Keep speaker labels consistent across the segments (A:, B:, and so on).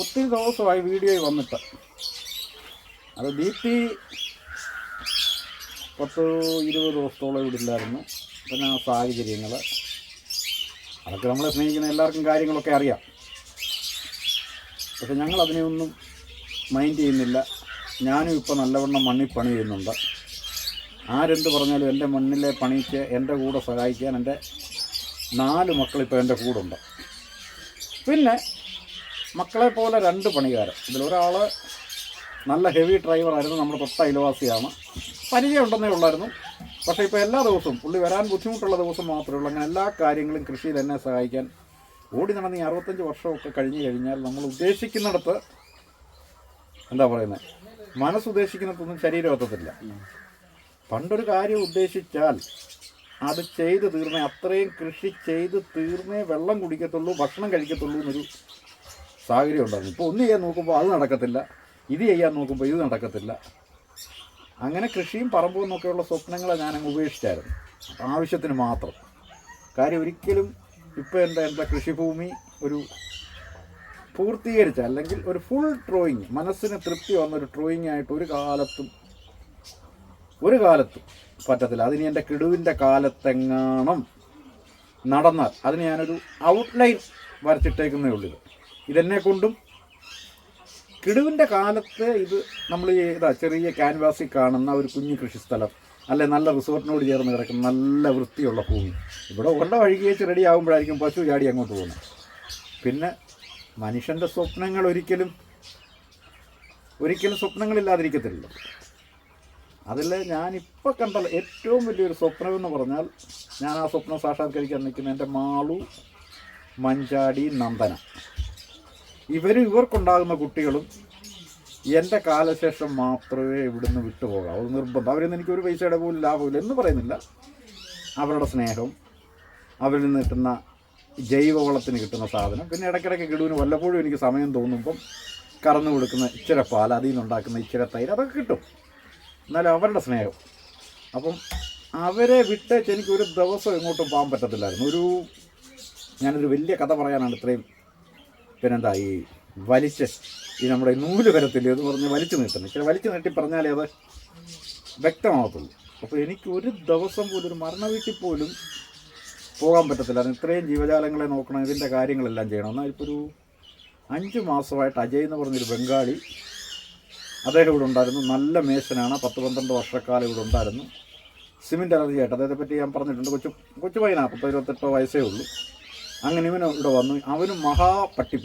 A: ഒത്തിരി ദിവസമായി വീഡിയോയിൽ വന്നിട്ട്. അത് ബി പി പത്ത് ഇരുപത് ദിവസത്തോളം ഇവിടെ ഇല്ലായിരുന്നു. പിന്നെ ആ സാഹചര്യങ്ങൾ അതൊക്കെ നമ്മളെ സ്നേഹിക്കുന്ന എല്ലാവർക്കും കാര്യങ്ങളൊക്കെ അറിയാം. പക്ഷെ ഞങ്ങൾ അതിനെയൊന്നും മൈൻഡ് ചെയ്യുന്നില്ല. ഞാനും ഇപ്പോൾ നല്ലവണ്ണം മണ്ണിൽ പണി ചെയ്യുന്നുണ്ട്. ആരെന്ത് പറഞ്ഞാലും എന്റെ മണ്ണിലെ പണിക്ക് എന്റെ കൂടെ സഹായിക്കാൻ എന്റെ നാല് മക്കളിപ്പോൾ എന്റെ കൂടുണ്ട് പിന്നെ മക്കളെ പോലെ രണ്ട് പണിക്കാരൻ. ഇതിലൊരാൾ നല്ല ഹെവി ഡ്രൈവറായിരുന്നു നമ്മുടെ തൊട്ട അയൽവാസിയാണ്. പരിചയമുണ്ടെന്നേ ഉള്ളായിരുന്നു. പക്ഷേ ഇപ്പോൾ എല്ലാ ദിവസവും പുള്ളി വരാൻ ബുദ്ധിമുട്ടുള്ള ദിവസം മാത്രമേ ഉള്ളൂ. അങ്ങനെ എല്ലാ കാര്യങ്ങളും കൃഷിയിൽ എന്നെ സഹായിക്കാൻ ഓടി നടന്ന് ഈ അറുപത്തഞ്ച് വർഷമൊക്കെ കഴിഞ്ഞു കഴിഞ്ഞാൽ നമ്മൾ ഉദ്ദേശിക്കുന്നിടത്ത് എന്താ പറയുന്നത് മനസ്സുദ്ദേശിക്കുന്നിടത്തൊന്നും ശരീരം എത്തത്തില്ല പണ്ടൊരു കാര്യം ഉദ്ദേശിച്ചാൽ അത് ചെയ്ത് തീർന്നേ അത്രയും കൃഷി ചെയ്ത് തീർന്നേ വെള്ളം കുടിക്കത്തുള്ളൂ ഭക്ഷണം കഴിക്കത്തുള്ളൂ എന്നൊരു സാഹചര്യം ഉണ്ടായിരുന്നു ഇപ്പോൾ ഒന്ന് ചെയ്യാൻ നോക്കുമ്പോൾ അത് നടക്കത്തില്ല. ഇത് ചെയ്യാൻ നോക്കുമ്പോൾ ഇത് നടക്കത്തില്ല. അങ്ങനെ കൃഷിയും പറമ്പും എന്നൊക്കെയുള്ള സ്വപ്നങ്ങളെ ഞാൻ അങ്ങ് ഉപേക്ഷിച്ചായിരുന്നു ആവശ്യത്തിന് മാത്രം. കാര്യം ഒരിക്കലും ഇപ്പോൾ എന്റെ എന്റെ കൃഷിഭൂമി ഒരു പൂർത്തീകരിച്ച അല്ലെങ്കിൽ ഒരു ഫുൾ ഡ്രോയിങ് മനസ്സിന് തൃപ്തി വന്ന ഒരു ഡ്രോയിങ് ആയിട്ട് ഒരു കാലത്തും ഒരു കാലത്തും പറ്റത്തില്ല. അതിന് എന്റെ കിടുവിന്റെ കാലത്തെങ്ങാണം നടന്നാൽ അതിന് ഞാനൊരു ഔട്ട്ലൈൻ വരച്ചിട്ടേക്കുന്നേ ഉള്ളൂ ഇതെന്നെ കൊണ്ടും കിടുവിന്റെ കാലത്ത് ഇത് നമ്മൾ ഇതാ ചെറിയ ക്യാൻവാസിൽ കാണുന്ന ഒരു കുഞ്ഞു കൃഷിസ്ഥലം അല്ലെ? നല്ല റിസോർട്ടിനോട് ചേർന്ന് കിടക്കുന്ന നല്ല വൃത്തിയുള്ള ഭൂമി. ഇവിടെ ഉണ്ട വഴുകി റെഡി ആകുമ്പോഴായിരിക്കും പശു ചാടി അങ്ങോട്ട് പോകുന്നത്. പിന്നെ മനുഷ്യന്റെ സ്വപ്നങ്ങൾ ഒരിക്കലും ഒരിക്കലും സ്വപ്നങ്ങളില്ലാതിരിക്കത്തില്ല അതിൽ ഞാനിപ്പോൾ കണ്ട ഏറ്റവും വലിയൊരു സ്വപ്നമെന്ന് പറഞ്ഞാൽ ഞാൻ ആ സ്വപ്നം സാക്ഷാത്കരിക്കാൻ നിൽക്കുന്ന എന്റെ മാളു മഞ്ചാടി നന്ദന. ഇവരും ഇവർക്കുണ്ടാകുന്ന കുട്ടികളും എന്റെ കാലശേഷം മാത്രമേ ഇവിടുന്ന് വിട്ടുപോകാവൂ. നിർബന്ധം. അവരിൽ നിന്ന് എനിക്കൊരു പൈസയുടെ പോലും ലാഭമില്ല എന്ന് പറയുന്നില്ല. അവരുടെ സ്നേഹം അവരിൽ നിന്ന് കിട്ടുന്ന ജൈവവളത്തിന് കിട്ടുന്ന സാധനം. പിന്നെ ഇടയ്ക്കിടയ്ക്ക് കിടുവിന് വല്ലപ്പോഴും എനിക്ക് സമയം തോന്നുമ്പം കറന്നു കൊടുക്കുന്ന ഇച്ചിരി പാൽ അതിൽ നിന്നുണ്ടാക്കുന്ന ഇച്ചിരി തൈര് അതൊക്കെ കിട്ടും. എന്നാലും അവരുടെ സ്നേഹം. അപ്പം അവരെ വിട്ടേച്ച് എനിക്ക് ഒരു ദിവസം എങ്ങോട്ടും പോകാൻ പറ്റത്തില്ലായിരുന്നു. ഒരു ഞാനൊരു വലിയ കഥ പറയാനാണ് ഇത്രയും പിന്നെന്താ ഈ വലിച്ച് ഈ നമ്മുടെ നൂൽ വരത്തില്ല എന്ന് പറഞ്ഞ് വലിച്ചു നീട്ടണം. ചില വലിച്ചു നീട്ടി പറഞ്ഞാലേ അത് വ്യക്തമാകത്തുള്ളൂ. അപ്പോൾ എനിക്ക് ഒരു ദിവസം പോലും ഒരു മരണ വീട്ടിൽ പോലും പോകാൻ പറ്റത്തില്ല. ഇത്രയും ജീവജാലങ്ങളെ നോക്കണം ഇതിന്റെ കാര്യങ്ങളെല്ലാം ചെയ്യണം. എന്നാൽ ഇപ്പോൾ ഒരു അഞ്ച് മാസമായിട്ട് അജയ് എന്ന് പറഞ്ഞൊരു ബംഗാളി അദ്ദേഹം ഇവിടെ ഉണ്ടായിരുന്നു. നല്ല മേശനാണ് പത്ത് പന്ത്രണ്ട് വർഷക്കാലം ഇവിടെ ഉണ്ടായിരുന്നു. സിമെന്റ് അലർജി ആയിട്ട് അദ്ദേഹത്തെ പറ്റി ഞാൻ പറഞ്ഞിട്ടുണ്ട്. കൊച്ചു കൊച്ചു പയ്യനാണ് പത്തോ ഇരുപത്തെട്ടോ വയസ്സേ ഉള്ളൂ. അങ്ങനെ ഇവൻ ഇവിടെ വന്നു. അവനും മഹാ പട്ടി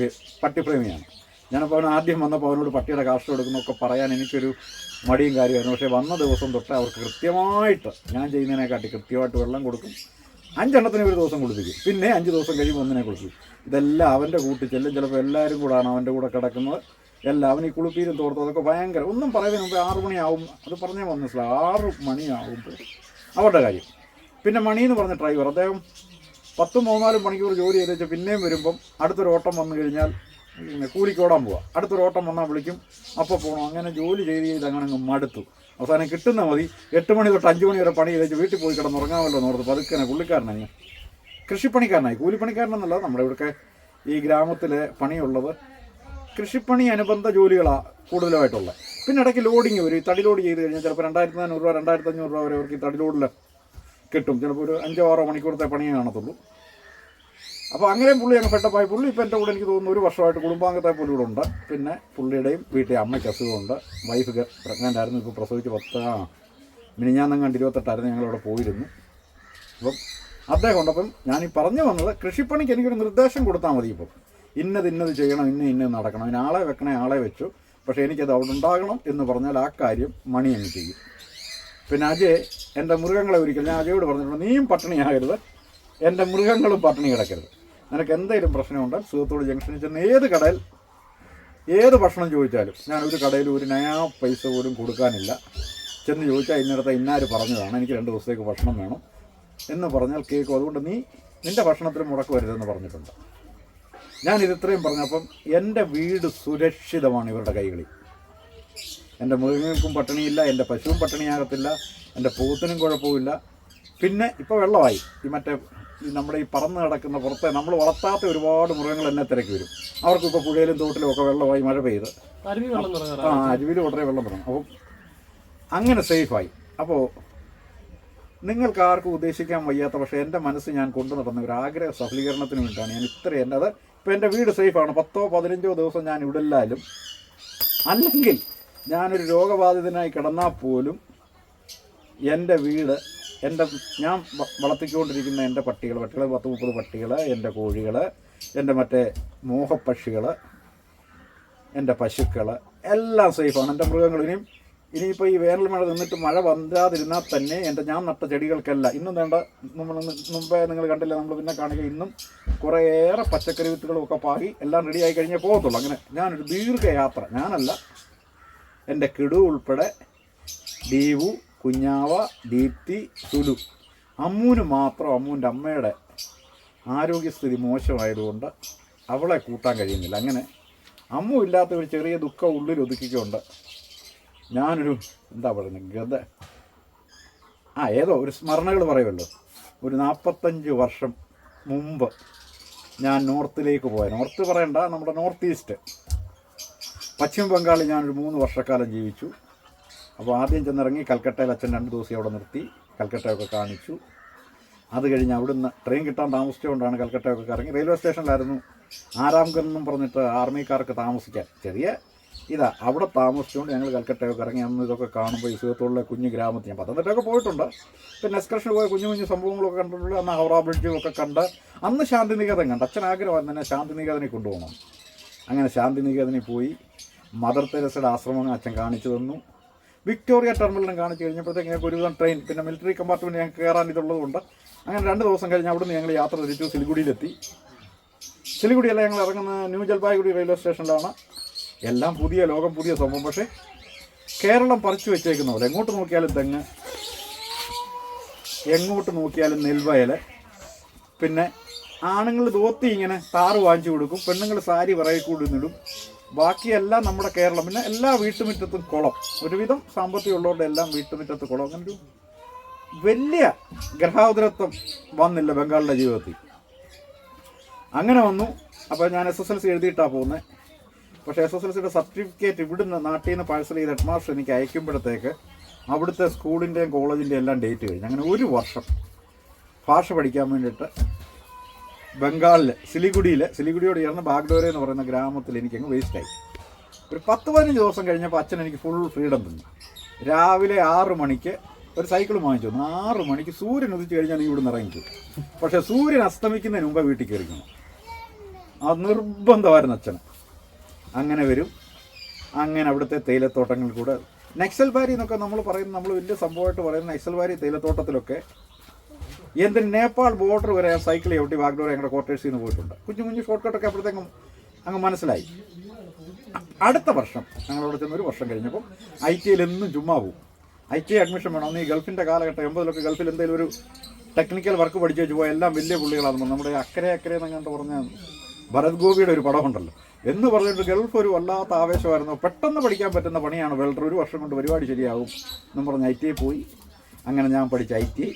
A: പട്ടിപ്രേമിയാണ്. ഞാനപ്പോൾ അവൻ ആദ്യം വന്നപ്പോൾ അവനോട് പട്ടിയുടെ കാഷ്ടം എടുക്കുന്നൊക്കെ പറയാൻ എനിക്കൊരു മടിയും കാര്യമായിരുന്നു. പക്ഷേ വന്ന ദിവസം തൊട്ട് അവർക്ക് കൃത്യമായിട്ട് ഞാൻ ചെയ്യുന്നതിനെക്കാട്ടി കൃത്യമായിട്ട് വെള്ളം കൊടുക്കും. അഞ്ചെണ്ണത്തിന് ഒരു ദിവസം കുളിപ്പിക്കും പിന്നെ അഞ്ച് ദിവസം കഴിയുമ്പോൾ ഒന്നിനെ കുളിപ്പിക്കും ഇതെല്ലാം അവന്റെ കൂട്ടി ചെല്ലും. ചിലപ്പോൾ എല്ലാവരും കൂടാണ് അവന്റെ കൂടെ കിടക്കുന്നത്. എല്ലാം അവൻ ഈ കുളിപ്പീരും തോർത്തും അതൊക്കെ ഭയങ്കര. ഒന്നും പറയുന്നതിന് മുമ്പ് ആറ് മണിയാവും. അത് പറഞ്ഞാൽ മനസ്സിലാവും ആറ് മണിയാവുമ്പോൾ അവരുടെ കാര്യം. പിന്നെ മണി എന്ന് പറഞ്ഞ ഡ്രൈവർ അദ്ദേഹം പത്തും മൂന്നാലും മണിക്കൂർ ജോലി ചെയ്ത് വെച്ചാൽ പിന്നെയും വരുമ്പം അടുത്തൊരു ഓട്ടം വന്നു കഴിഞ്ഞാൽ പിന്നെ കൂലിക്ക് ഓടാൻ പോവാം. അടുത്തൊരു ഓട്ടം വന്നാൽ വിളിക്കും അപ്പോൾ പോകണം അങ്ങനെ ജോലി ചെയ്ത് ചെയ്ത് അങ്ങനെ അങ്ങ് മടുത്തു. അവസാനം കിട്ടുന്ന മതി. എട്ട് മണി തൊട്ട് അഞ്ച് മണി വരെ പണി ചെയ്ത് വീട്ടിൽ പോയി കിടന്നുറങ്ങാമല്ലോ എന്ന് ഓർത്ത് പതുക്കനെ പുള്ളിക്കാരനായി കൃഷിപ്പണിക്കാരനായി. കൂലിപ്പണിക്കാരനെന്നല്ല നമ്മുടെ ഇവിടെ ഈ ഗ്രാമത്തിലെ പണിയുള്ളത്. കൃഷിപ്പണി അനുബന്ധ ജോലികളാണ് കൂടുതലായിട്ടുള്ളത്. പിന്നെ ഇടയ്ക്ക് ലോഡിങ് വരും. ഈ തടി ലോഡ് ചെയ്ത് കഴിഞ്ഞാൽ ചിലപ്പോൾ രണ്ടായിരത്തി നാനൂറ് രൂപ രണ്ടായിരത്തി അഞ്ഞൂറ് രൂപ വരെ അവർക്ക് ഈ തടി ലോഡിൽ കിട്ടും. ചിലപ്പോൾ ഒരു അഞ്ചോ ആറോ മണിക്കൂറത്തെ പണിയേ കാണത്തുള്ളൂ. അപ്പോൾ അങ്ങനെ പുള്ളി അങ്ങ് പെട്ടപ്പായി പുള്ളി ഇപ്പോൾ എന്റെ കൂടെ എനിക്ക് തോന്നുന്നു ഒരു വർഷമായിട്ട് കുടുംബാംഗത്തെ പുള്ളി ഇവിടെ ഉണ്ട്. പിന്നെ പുള്ളിയുടെയും വീട്ടിൽ അമ്മയ്ക്ക് അസുഖമുണ്ട് വൈഫ് പ്രഗ്നന്റ് ആയിരുന്നു. ഇപ്പോൾ പ്രസവിച്ച് പത്ത് ആ കണ്ട് ഇരുപത്തെട്ടായിരുന്നു ഞങ്ങളിവിടെ പോയിരുന്നു. അപ്പം അദ്ദേഹം ഉണ്ട്. അപ്പം ഞാൻ പറഞ്ഞു വന്നത് കൃഷിപ്പണിക്ക് എനിക്കൊരു നിർദ്ദേശം കൊടുത്താൽ മതി ഇപ്പം. ഇന്നത് ഇന്നത് ചെയ്യണം ഇന്ന ഇന്നത് നടക്കണം. ഇനി ആളെ വെക്കണേ ആളെ വെച്ചു. പക്ഷേ എനിക്കത് അവിടെ ഉണ്ടാകണം എന്ന് പറഞ്ഞാൽ ആ കാര്യം മണി അങ്ങ് ചെയ്യും. പിന്നെ അജയ് എന്റെ മൃഗങ്ങളെ ഒരിക്കൽ ഞാൻ അജയോട് പറഞ്ഞിട്ടുണ്ട് നീയും പട്ടിണിയാകരുത്. എന്റെ മൃഗങ്ങളും പട്ടിണി കിടക്കരുത്. നിനക്ക് എന്തെങ്കിലും പ്രശ്നമുണ്ട് സുഹൃത്തോട് ജംഗ്ഷനിൽ ചെന്ന് ഏത് കടയിൽ ഏത് ഭക്ഷണം ചോദിച്ചാലും ഞാൻ ഒരു കടയിൽ ഒരു നയാ പൈസ പോലും കൊടുക്കാനില്ല. ചെന്ന് ചോദിച്ചാൽ ഇന്നിടത്ത് ഇന്നാര് പറഞ്ഞതാണ് എനിക്ക് രണ്ട് ദിവസത്തേക്ക് ഭക്ഷണം വേണം. എന്ന് പറഞ്ഞാൽ കേൾക്കും അതുകൊണ്ട് നീ നിന്റെ ഭക്ഷണത്തിന് മുടക്ക് വരുതെന്ന് പറഞ്ഞിട്ടുണ്ട് ഞാനിത് ഇത്രയും പറഞ്ഞപ്പം എന്റെ വീട് സുരക്ഷിതമാണ് ഇവരുടെ കൈകളിൽ. എന്റെ മൃഗങ്ങൾക്കും പട്ടിണിയില്ല എന്റെ പശുവും പട്ടിണിയാകത്തില്ല എന്റെ പൂത്തിനും കുഴപ്പമില്ല പിന്നെ ഇപ്പോൾ വെള്ളമായി. ഈ മറ്റേ ഈ നമ്മുടെ ഈ പറന്ന് കിടക്കുന്ന പുറത്തെ നമ്മൾ വളർത്താത്ത ഒരുപാട് മൃഗങ്ങൾ എന്നെ തിരക്കി വരും. അവർക്കൊക്കെ പുഴയിലും തോട്ടിലും ഒക്കെ വെള്ളമായി മഴ പെയ്ത്. ആ അരുവിയിൽ ഉടനെ വെള്ളം തുടങ്ങും. അപ്പം അങ്ങനെ സേഫായി. അപ്പോൾ നിങ്ങൾക്ക് ആർക്കും ഉദ്ദേശിക്കാൻ വയ്യാത്ത പക്ഷേ എന്റെ മനസ്സ് ഞാൻ കൊണ്ടു നടന്ന ഒരു ആഗ്രഹ സഫലീകരണത്തിന് വേണ്ടിയിട്ടാണ് ഞാൻ ഇത്രയും എന്റെ അത് ഇപ്പോൾ എന്റെ വീട് സേഫാണ്. പത്തോ പതിനഞ്ചോ ദിവസം ഞാൻ ഇവിടെല്ലാലും അല്ലെങ്കിൽ ഞാനൊരു രോഗബാധിതനായി കിടന്നാൽ പോലും എന്റെ വീട് എന്റെ ഞാൻ വളർത്തിക്കൊണ്ടിരിക്കുന്ന എന്റെ പട്ടികൾ പട്ടികൾ പത്ത് മുപ്പത് പട്ടികൾ എന്റെ കോഴികൾ എന്റെ മറ്റേ മോഹപ്പക്ഷികൾ എന്റെ പശുക്കൾ എല്ലാം സേഫാണ്. എന്റെ മൃഗങ്ങൾ ഇനിയും ഇനിയിപ്പോൾ ഈ വേനൽ മഴ നിന്നിട്ട് മഴ വന്നാതിരുന്നാൽ തന്നെ എന്റെ ഞാൻ നട്ട ചെടികൾക്കല്ല. ഇന്നും വേണ്ട നമ്മൾ മുമ്പേ നിങ്ങൾ കണ്ടില്ല നമ്മൾ പിന്നെ കാണുക ഇന്നും കുറേയേറെ പച്ചക്കറി വിത്തുകളും ഒക്കെ പാകി എല്ലാം റെഡിയായി കഴിഞ്ഞേ പോകത്തുള്ളൂ. അങ്ങനെ ഞാനൊരു ദീർഘയാത്ര ഞാനല്ല എന്റെ കിടു ഉൾപ്പെടെ ദീവു കുഞ്ഞാവ ദീപ്തി സുലു. അമ്മൂന് മാത്രം അമ്മൂന്റെ അമ്മയുടെ ആരോഗ്യസ്ഥിതി മോശമായതുകൊണ്ട് അവളെ കൂട്ടാൻ കഴിയുന്നില്ല. അങ്ങനെ അമ്മു ഇല്ലാത്ത ഒരു ചെറിയ ദുഃഖം ഉള്ളിൽ ഒതുക്കിക്കൊണ്ട് ഞാനൊരു എന്താ പറയുന്നത് ഗത ആ ഏതോ ഒരു സ്മരണകൾ പറയുമല്ലോ. ഒരു നാൽപ്പത്തഞ്ച് വർഷം മുമ്പ് ഞാൻ നോർത്തിലേക്ക് പോയ നോർത്ത് പറയണ്ട നമ്മുടെ നോർത്ത് ഈസ്റ്റ്. പശ്ചിമ ബംഗാളിൽ ഞാനൊരു മൂന്ന് വർഷക്കാലം ജീവിച്ചു. അപ്പോൾ ആദ്യം ചെന്നിറങ്ങി കൽക്കട്ടയിൽ അച്ഛൻ രണ്ട് ദിവസം അവിടെ നിർത്തി കൽക്കട്ടയൊക്കെ കാണിച്ചു. അത് കഴിഞ്ഞ് അവിടുന്ന് ട്രെയിൻ കിട്ടാൻ താമസിച്ചുകൊണ്ടാണ് കൽക്കട്ടയൊക്കെ കറങ്ങി. റെയിൽവേ സ്റ്റേഷനിലായിരുന്നു ആരാംഗർ എന്നും പറഞ്ഞിട്ട് ആർമിക്കാർക്ക് താമസിക്കാൻ. ചെറിയ ഇതാ അവിടെ താമസിച്ചുകൊണ്ട് ഞങ്ങൾ കൽക്കട്ടയൊക്കെ ഇറങ്ങി അന്ന് ഇതൊക്കെ കാണുമ്പോൾ ഈ സുഹൃത്തുള്ള കുഞ്ഞു ഗ്രാമത്തിൽ ഞാൻ പത്തനംതിട്ടയൊക്കെ പോയിട്ടുണ്ട്. പിന്നെ എക്സ്കർഷന് പോയ കുഞ്ഞു കുഞ്ഞു സംഭവങ്ങളൊക്കെ കണ്ടിട്ടുണ്ട്. അന്ന് ഹൗറ ബ്രിഡ്ജും ഒക്കെ കണ്ട് അന്ന് ശാന്തിനികേതൻ കണ്ട്. അച്ഛൻ ആഗ്രഹമായിരുന്നു തന്നെ ശാന്തിനികേതനെ കൊണ്ടുപോകണം. അങ്ങനെ ശാന്തിനികേതനിൽ പോയി. മദർ തെരസയുടെ ആശ്രമം അച്ഛൻ കാണിച്ചു തന്നു. വിക്ടോറിയ ടെർമിനലും കാണിച്ചു കഴിഞ്ഞപ്പോഴത്തേക്ക് ഞങ്ങൾക്ക് ഒരുവിധം ട്രെയിൻ പിന്നെ മിലിറ്ററി കമ്പാർട്ട്മെന്റ് ഞങ്ങൾക്ക് കയറാൻ ഇതുള്ളതുകൊണ്ട് അങ്ങനെ രണ്ട് ദിവസം കഴിഞ്ഞ് അവിടുന്ന് ഞങ്ങൾ യാത്ര തിരിച്ചു സിലിഗുഡിയിലെത്തി സിലിഗുഡിയല്ല ഞങ്ങൾ ഇറങ്ങുന്ന ന്യൂ ജൽപായ്ഗുഡി റെയിൽവേ സ്റ്റേഷനിലാണ് എല്ലാം പുതിയ ലോകം പുതിയ സംഭവം. പക്ഷേ കേരളം പറിച്ചു വെച്ചേക്കുന്ന പോലെ എങ്ങോട്ട് നോക്കിയാലും തെങ്ങ് എങ്ങോട്ട് നോക്കിയാലും നെൽവയൽ പിന്നെ ആണുങ്ങൾ ധോത്തി ഇങ്ങനെ താറ് വാങ്ങിച്ചു കൊടുക്കും പെണ്ണുങ്ങൾ സാരി വിറകിക്കൂടി കൂടി നിടും ബാക്കിയെല്ലാം നമ്മുടെ കേരളം. പിന്നെ എല്ലാ വീട്ടുമുറ്റത്തും കുളം. ഒരുവിധം സാമ്പത്തികം ഉള്ളവരുടെ എല്ലാം വീട്ടുമുറ്റത്ത് കുളം. അങ്ങനെ ഒരു വലിയ ഗ്രഹാതുരത്വം വന്നില്ല ബംഗാളിന്റെ ജീവിതത്തിൽ. അങ്ങനെ വന്നു. അപ്പോൾ ഞാൻ എസ് എസ് എൽ സി എഴുതിയിട്ടാണ് പോകുന്നത് പക്ഷേ എസ് എസ് എൽ സിയുടെ സർട്ടിഫിക്കറ്റ് ഇവിടുന്ന് നാട്ടിൽ നിന്ന് പാഴ്സൽ ചെയ്ത് ഹെഡ് മാസ്റ്റർ എനിക്ക് അയക്കുമ്പോഴത്തേക്ക് അവിടുത്തെ സ്കൂളിന്റെയും കോളേജിന്റെയും എല്ലാം ഡേറ്റ് കഴിഞ്ഞു. അങ്ങനെ ഒരു വർഷം ഭാഷ പഠിക്കാൻ വേണ്ടിയിട്ട് ബംഗാളിൽ സിലിഗുഡിയിലെ സിലിഗുഡിയോട് ചേർന്ന ബാഗ്ഡോര എന്ന് പറയുന്ന ഗ്രാമത്തിൽ എനിക്കങ്ങ് വേസ്റ്റായി ഒരു പത്ത് പതിനഞ്ച് ദിവസം കഴിഞ്ഞപ്പോൾ അച്ഛൻ എനിക്ക് ഫുൾ ഫ്രീഡം തന്നു. രാവിലെ ആറ് മണിക്ക് ഒരു സൈക്കിൾ വാങ്ങിച്ചു തന്നു. ആറ് മണിക്ക് സൂര്യൻ ഉദിച്ചു കഴിഞ്ഞാൽ നീ നിന്ന് ഇറങ്ങിച്ചു പക്ഷേ സൂര്യൻ അസ്തമിക്കുന്നതിന് മുമ്പേ വീട്ടിൽ കയറിക്കണം അത് നിർബന്ധമായിരുന്നു അച്ഛന് അങ്ങനെ വരും. അങ്ങനെ അവിടുത്തെ തേയിലത്തോട്ടങ്ങളിൽ കൂടെ. നക്സൽ ബാരി എന്നൊക്കെ നമ്മൾ പറയുന്ന നമ്മൾ വലിയ സംഭവമായിട്ട് പറയുന്ന നക്സൽ ബാരി തേയിലത്തോട്ടത്തിലൊക്കെ എന്തിന് നേപ്പാൾ ബോർഡർ വരെ സൈക്കിൾ ചവിട്ടി വാഗ്ഡോർ ഞങ്ങളുടെ ക്വാർട്ടേഴ്സിൽ നിന്ന് പോയിട്ടുണ്ട്. കുഞ്ഞു കുഞ്ഞു ഷോർട്ട് കട്ടൊക്കെ അപ്പോഴത്തേക്കും അങ്ങ് മനസ്സിലായി. അടുത്ത വർഷം ഞങ്ങളവിടെ ചെന്ന് ഒരു വർഷം കഴിഞ്ഞപ്പോൾ ഐ ടി ഐയിൽ എന്നും ചുമ്മാ പോകും ഐ ടി ഐ അഡ്മിഷൻ വേണം. ഈ ഗൾഫിന്റെ കാലഘട്ടം എൺപതിലൊക്കെ ഗൾഫിൽ എന്തെങ്കിലും ഒരു ടെക്നിക്കൽ വർക്ക് പഠിച്ചു വെച്ച് പോയാൽ എല്ലാം വലിയ പുള്ളികളാണ് നമ്മുടെ അക്കരെ അക്കരെ എന്നങ്ങാണ്ട് പറഞ്ഞ ഭരത് ഗോപിയുടെ ഒരു പടമുണ്ടല്ലോ. എന്ന് പറഞ്ഞിട്ട് ഗൾഫ് ഒരു വല്ലാത്ത ആവേശമായിരുന്നു. പെട്ടെന്ന് പഠിക്കാൻ പറ്റുന്ന പണിയാണ് വെൽഡർ ഒരു വർഷം കൊണ്ട് പരിപാടി ശരിയാകും എന്ന് പറഞ്ഞ് ഐ ടി ഐ പോയി. അങ്ങനെ ഞാൻ പഠിച്ച ഐ ടി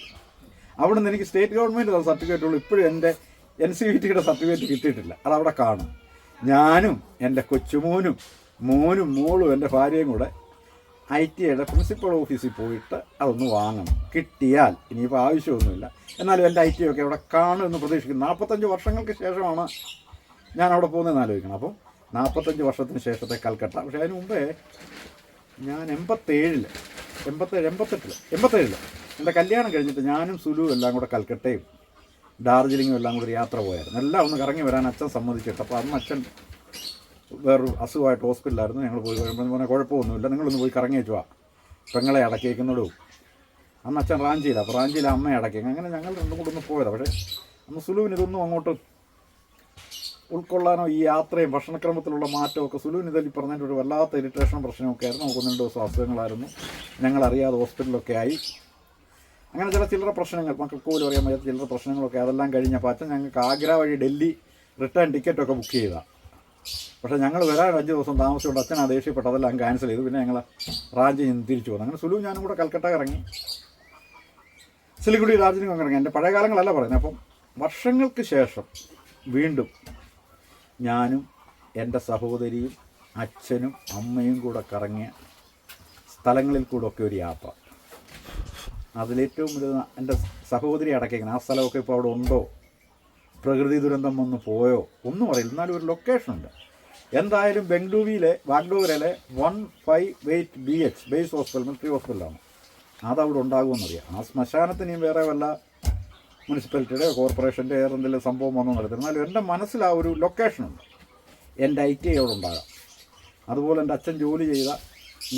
A: അവിടെ നിന്ന് എനിക്ക് സ്റ്റേറ്റ് ഗവൺമെന്റ് സർട്ടിഫിക്കറ്റ് ഉള്ളൂ. ഇപ്പോഴും എന്റെ എൻ സി വി ടിയുടെ സർട്ടിഫിക്കറ്റ് കിട്ടിയിട്ടില്ല. അതവിടെ കാണും. ഞാനും എന്റെ കൊച്ചുമോനും മോനും മോളും എന്റെ ഭാര്യയും കൂടെ ഐ ടി ഐയുടെ പ്രിൻസിപ്പൽ ഓഫീസിൽ പോയിട്ട് അതൊന്ന് വാങ്ങണം. കിട്ടിയാൽ ഇനിയിപ്പോൾ ആവശ്യമൊന്നുമില്ല. എന്നാലും എന്റെ ഐ ടി ഒക്കെ അവിടെ കാണുമെന്ന് പ്രതീക്ഷിക്കുന്നു. നാൽപ്പത്തഞ്ച് വർഷങ്ങൾക്ക് ശേഷമാണ് ഞാൻ അവിടെ പോകുന്നതെന്ന് ആലോചിക്കണം. അപ്പം നാൽപ്പത്തഞ്ച് വർഷത്തിന് ശേഷത്തെ കൽക്കട്ട. പക്ഷേ അതിന് മുമ്പേ ഞാൻ എൺപത്തേഴിൽ എൺപത്തേഴ് എൺപത്തെട്ടിൽ എൺപത്തേഴിൽ. എന്റെ കല്യാണം കഴിഞ്ഞിട്ട് ഞാനും സുലു എല്ലാം കൂടെ കൽക്കട്ടയും ഡാർജിലിങ്ങും എല്ലാം കൂടി യാത്ര പോയായിരുന്നു. എല്ലാം ഒന്ന് കറങ്ങി വരാൻ അച്ഛൻ സമ്മതിച്ചിട്ട്. അപ്പോൾ അന്ന് അച്ഛൻ വേറൊരു അസുഖമായിട്ട് ഹോസ്പിറ്റലായിരുന്നു ഞങ്ങൾ പോയി കഴിയുമ്പോൾ പറഞ്ഞാൽ കുഴപ്പമൊന്നുമില്ല. നിങ്ങളൊന്ന് പോയി കറങ്ങി വാ. പെങ്ങളെ അടക്കിയേക്കുന്നതും. അന്ന് അച്ഛൻ റാഞ്ചിയില്ല അപ്പോൾ റാഞ്ചിയിലെ അമ്മയെ അടക്കിയേക്കും അങ്ങനെ ഞങ്ങൾ രണ്ടും കൂടെ ഒന്ന് പോയതാണ് പക്ഷേ അന്ന് സുലുവിന് ഇതൊന്നും അങ്ങോട്ട് ഉൾക്കൊള്ളാനോ ഈ യാത്രയും ഭക്ഷണക്രമത്തിലുള്ള മാറ്റമൊക്കെ ഒക്കെ ഇതിൽ പറഞ്ഞതിന്റെ ഒരു വല്ലാത്ത ഇറിറ്റേഷൻ പ്രശ്നമൊക്കെ ആയിരുന്നു നമുക്ക് രണ്ട് ദിവസം അസുഖങ്ങളായിരുന്നു. ഞങ്ങളറിയാതെ ഹോസ്പിറ്റലൊക്കെ ആയി. അങ്ങനെ ചില ചില്ലറ പ്രശ്നങ്ങൾ മക്കൾക്ക് പോലും അറിയാൻ പറ്റാത്ത ചില്ലറ പ്രശ്നങ്ങളൊക്കെ അതെല്ലാം കഴിഞ്ഞപ്പോൾ അച്ഛൻ ഞങ്ങൾക്ക് ആഗ്ര വഴി ഡൽഹി റിട്ടേൺ ടിക്കറ്റൊക്കെ ബുക്ക് ചെയ്താൽ പക്ഷേ ഞങ്ങൾ വരാൻ അഞ്ച് ദിവസം താമസിച്ചുകൊണ്ട് അച്ഛൻ ആ ദേഷ്യപ്പെട്ട് അതെല്ലാം ക്യാൻസൽ ചെയ്തു. പിന്നെ ഞങ്ങൾ റാഞ്ചി നിന്ന് തിരിച്ചു വന്നു. അങ്ങനെ സുലു ഞാനും കൂടെ കൽക്കട്ട ഇറങ്ങി. സിലിഗുഡി ഡാർജിലിംഗ് ഇറങ്ങി. എന്റെ പഴയ കാലങ്ങളല്ല പറയുന്നത്. അപ്പം വർഷങ്ങൾക്ക് ശേഷം വീണ്ടും ഞാനും എന്റെ സഹോദരിയും അച്ഛനും അമ്മയും കൂടെ കറങ്ങിയ സ്ഥലങ്ങളിൽ കൂടെ ഒക്കെ ഒരു യാത്ര. അതിലേറ്റവും വലുത് എന്റെ സഹോദരി അടക്കിയിരിക്കുന്നത് ആ സ്ഥലമൊക്കെ ഇപ്പോൾ അവിടെ ഉണ്ടോ? പ്രകൃതി ദുരന്തം വന്ന് പോയോ? ഒന്നും അറിയില്ല. എന്നാലും ഒരു ലൊക്കേഷൻ ഉണ്ട്. എന്തായാലും ബംഗളൂരുവിലെ ബാംഗ്ലൂരിലെ one five eight B H base hospital military ഹോസ്പിറ്റലാണ്. അതവിടെ ഉണ്ടാകുമെന്നറിയാം. ആ ശ്മശാനത്തിനെയും വേറെ വല്ല മുനിസിപ്പാലിറ്റിയുടെ കോർപ്പറേഷന്റെ ഏതെന്തെങ്കിലും സംഭവം വന്നു നടത്തും എന്നാലും എന്റെ മനസ്സിൽ ആ ഒരു ലൊക്കേഷനുണ്ട് എന്റെ ഐ ടി ഐയോട് ഉണ്ടാകാം. അതുപോലെ എന്റെ അച്ഛൻ ജോലി ചെയ്ത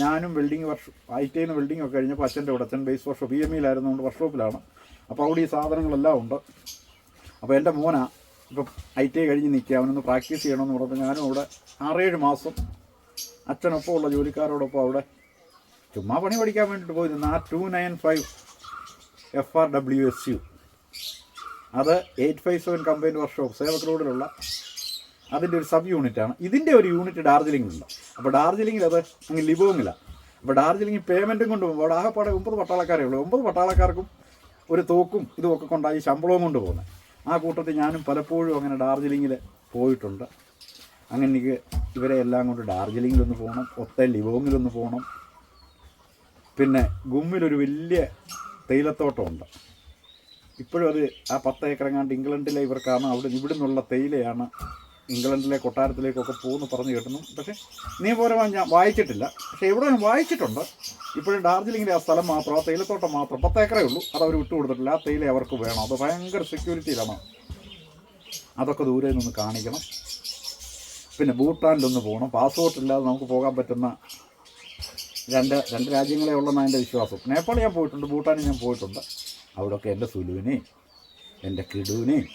A: ഞാനും വെൽഡിങ് വർഷം ഐ ടി ഐന്ന് വെൽഡിംഗ് ഒക്കെ കഴിഞ്ഞപ്പോൾ അച്ഛന്റെ കൂടെ അച്ഛൻ ബേസ് വർഷോ ബി എം ഇയിലായിരുന്നുകൊണ്ട് വർക്ക്ഷോപ്പിലാണ് അപ്പോൾ അവിടെ ഈ സാധനങ്ങളെല്ലാം ഉണ്ട്. അപ്പോൾ എന്റെ മോനാ ഇപ്പം ഐ ടി ഐ കഴിഞ്ഞ് നിൽക്കുക. അവനൊന്ന് പ്രാക്ടീസ് ചെയ്യണമെന്ന് പറഞ്ഞപ്പോൾ ഞാനും അവിടെ ആറേഴ് മാസം അച്ഛനൊപ്പം ഉള്ള ജോലിക്കാരോടൊപ്പം അവിടെ ചുമ്മാ പണി പഠിക്കാൻ വേണ്ടിയിട്ട് പോയിരുന്നു ആ two nine five F R W S U അത് eight five seven combined workshop Sevoke റോഡിലുള്ള അതിന്റെ ഒരു സബ് യൂണിറ്റാണ്. ഇതിന്റെ ഒരു യൂണിറ്റ് ഡാർജിലിംഗിലുണ്ട്. അപ്പോൾ ഡാർജിലിംഗിൽ അത് അങ്ങ് ലിബോങ്ങിലാണ് അപ്പോൾ ഡാർജിലിംഗിൽ പേയ്മെന്റും കൊണ്ട് പോകും. അവിടെ ആകെപ്പാടെ ഒമ്പത് പട്ടാളക്കാരേ ഉള്ളൂ. ഒമ്പത് പട്ടാളക്കാർക്കും ഒരു തോക്കും ഇതുമൊക്കെ കൊണ്ടായി ശമ്പളവും കൊണ്ട് പോകുന്നത് ആ കൂട്ടത്തിൽ ഞാനും പലപ്പോഴും അങ്ങനെ ഡാർജിലിംഗിൽ പോയിട്ടുണ്ട്. അങ്ങനെ എനിക്ക് ഇവരെ എല്ലാം കൊണ്ട് ഡാർജിലിംഗിലൊന്ന് പോകണം ഒത്ത ലിബോങ്ങിലൊന്ന് പോകണം. പിന്നെ ഗുമ്മിലൊരു വലിയ തേയിലത്തോട്ടമുണ്ട്. ഇപ്പോഴും അത് ആ പത്ത് ഏക്കറങ്ങാണ്ട് ഇംഗ്ലണ്ടിലെ ഇവർക്കാണ്. അവിടെ ഇവിടെ നിന്നുള്ള തേയിലയാണ് ഇംഗ്ലണ്ടിലെ കൊട്ടാരത്തിലേക്കൊക്കെ പോകുന്നു പറഞ്ഞു കേട്ടുന്നു പക്ഷേ നിയമപരമായി ഞാൻ വായിച്ചിട്ടില്ല. പക്ഷേ ഇവിടെ ഞാൻ വായിച്ചിട്ടുണ്ട്. ഇപ്പോഴും ഡാർജിലിംഗിലെ ആ സ്ഥലം മാത്രം ആ തേയിലത്തോട്ടം മാത്രം പത്ത് ഏക്കറേ ഉള്ളൂ. അത് അവർ വിട്ടുകൊടുത്തിട്ടില്ല ആ തേയില അവർക്ക് വേണം. അത് ഭയങ്കര സെക്യൂരിറ്റിയിലാണ് അതൊക്കെ ദൂരെ നിന്ന് കാണിക്കണം. പിന്നെ ഭൂട്ടാനിലൊന്ന് പോകണം. പാസ്പോർട്ട് ഇല്ലാതെ നമുക്ക് പോകാൻ പറ്റുന്ന രണ്ട് രണ്ട് രാജ്യങ്ങളെ ഉള്ളതാണ് എന്റെ വിശ്വാസം. നേപ്പാളിൽ ഞാൻ പോയിട്ടുണ്ട് ഭൂട്ടാനിൽ ഞാൻ പോയിട്ടുണ്ട്. അവിടെയൊക്കെ എന്റെ സുലുവിനെയും എന്റെ കിടുവിനെയും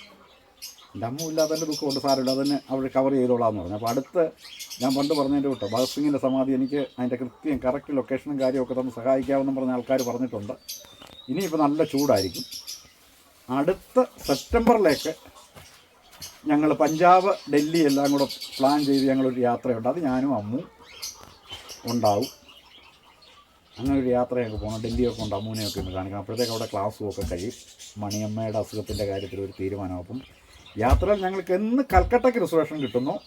A: എന്റെ അമ്മ എന്റെ ദുഃഖമുണ്ട് സാരമില്ല അതന്നെ അവർ കവർ ചെയ്തോളാം എന്ന് പറഞ്ഞു. അപ്പോൾ അടുത്ത് ഞാൻ പണ്ട് പറഞ്ഞതിന്റെ വിട്ടോ ഭഗത് സമാധി എനിക്ക് അതിന്റെ കൃത്യം കറക്റ്റ് ലൊക്കേഷനും കാര്യമൊക്കെ തന്നെ സഹായിക്കാമെന്നും പറഞ്ഞ ആൾക്കാർ പറഞ്ഞിട്ടുണ്ട്. ഇനിയിപ്പോൾ നല്ല ചൂടായിരിക്കും. അടുത്ത സെപ്റ്റംബറിലേക്ക് ഞങ്ങൾ പഞ്ചാബ് ഡൽഹി എല്ലാം കൂടെ പ്ലാൻ ചെയ്ത് ഞങ്ങളൊരു യാത്രയുണ്ട്. അത് ഞാനും അമ്മും ഉണ്ടാവും. അങ്ങനെ ഒരു യാത്രയൊക്കെ പോകണം ഡൽഹിയൊക്കെ ഉണ്ട് അമ്മൂനെയൊക്കെ ഒന്ന് കാണിക്കണം അപ്പോഴത്തേക്ക് അവിടെ ക്ലാസ്സും ഒക്കെ കഴിയും. മണിയമ്മയുടെ അസുഖത്തിന്റെ കാര്യത്തിൽ ഒരു തീരുമാനം. അപ്പം യാത്രയിൽ ഞങ്ങൾക്ക് എന്ന് കൽക്കട്ടയ്ക്ക് റിസർവേഷൻ കിട്ടുന്നു.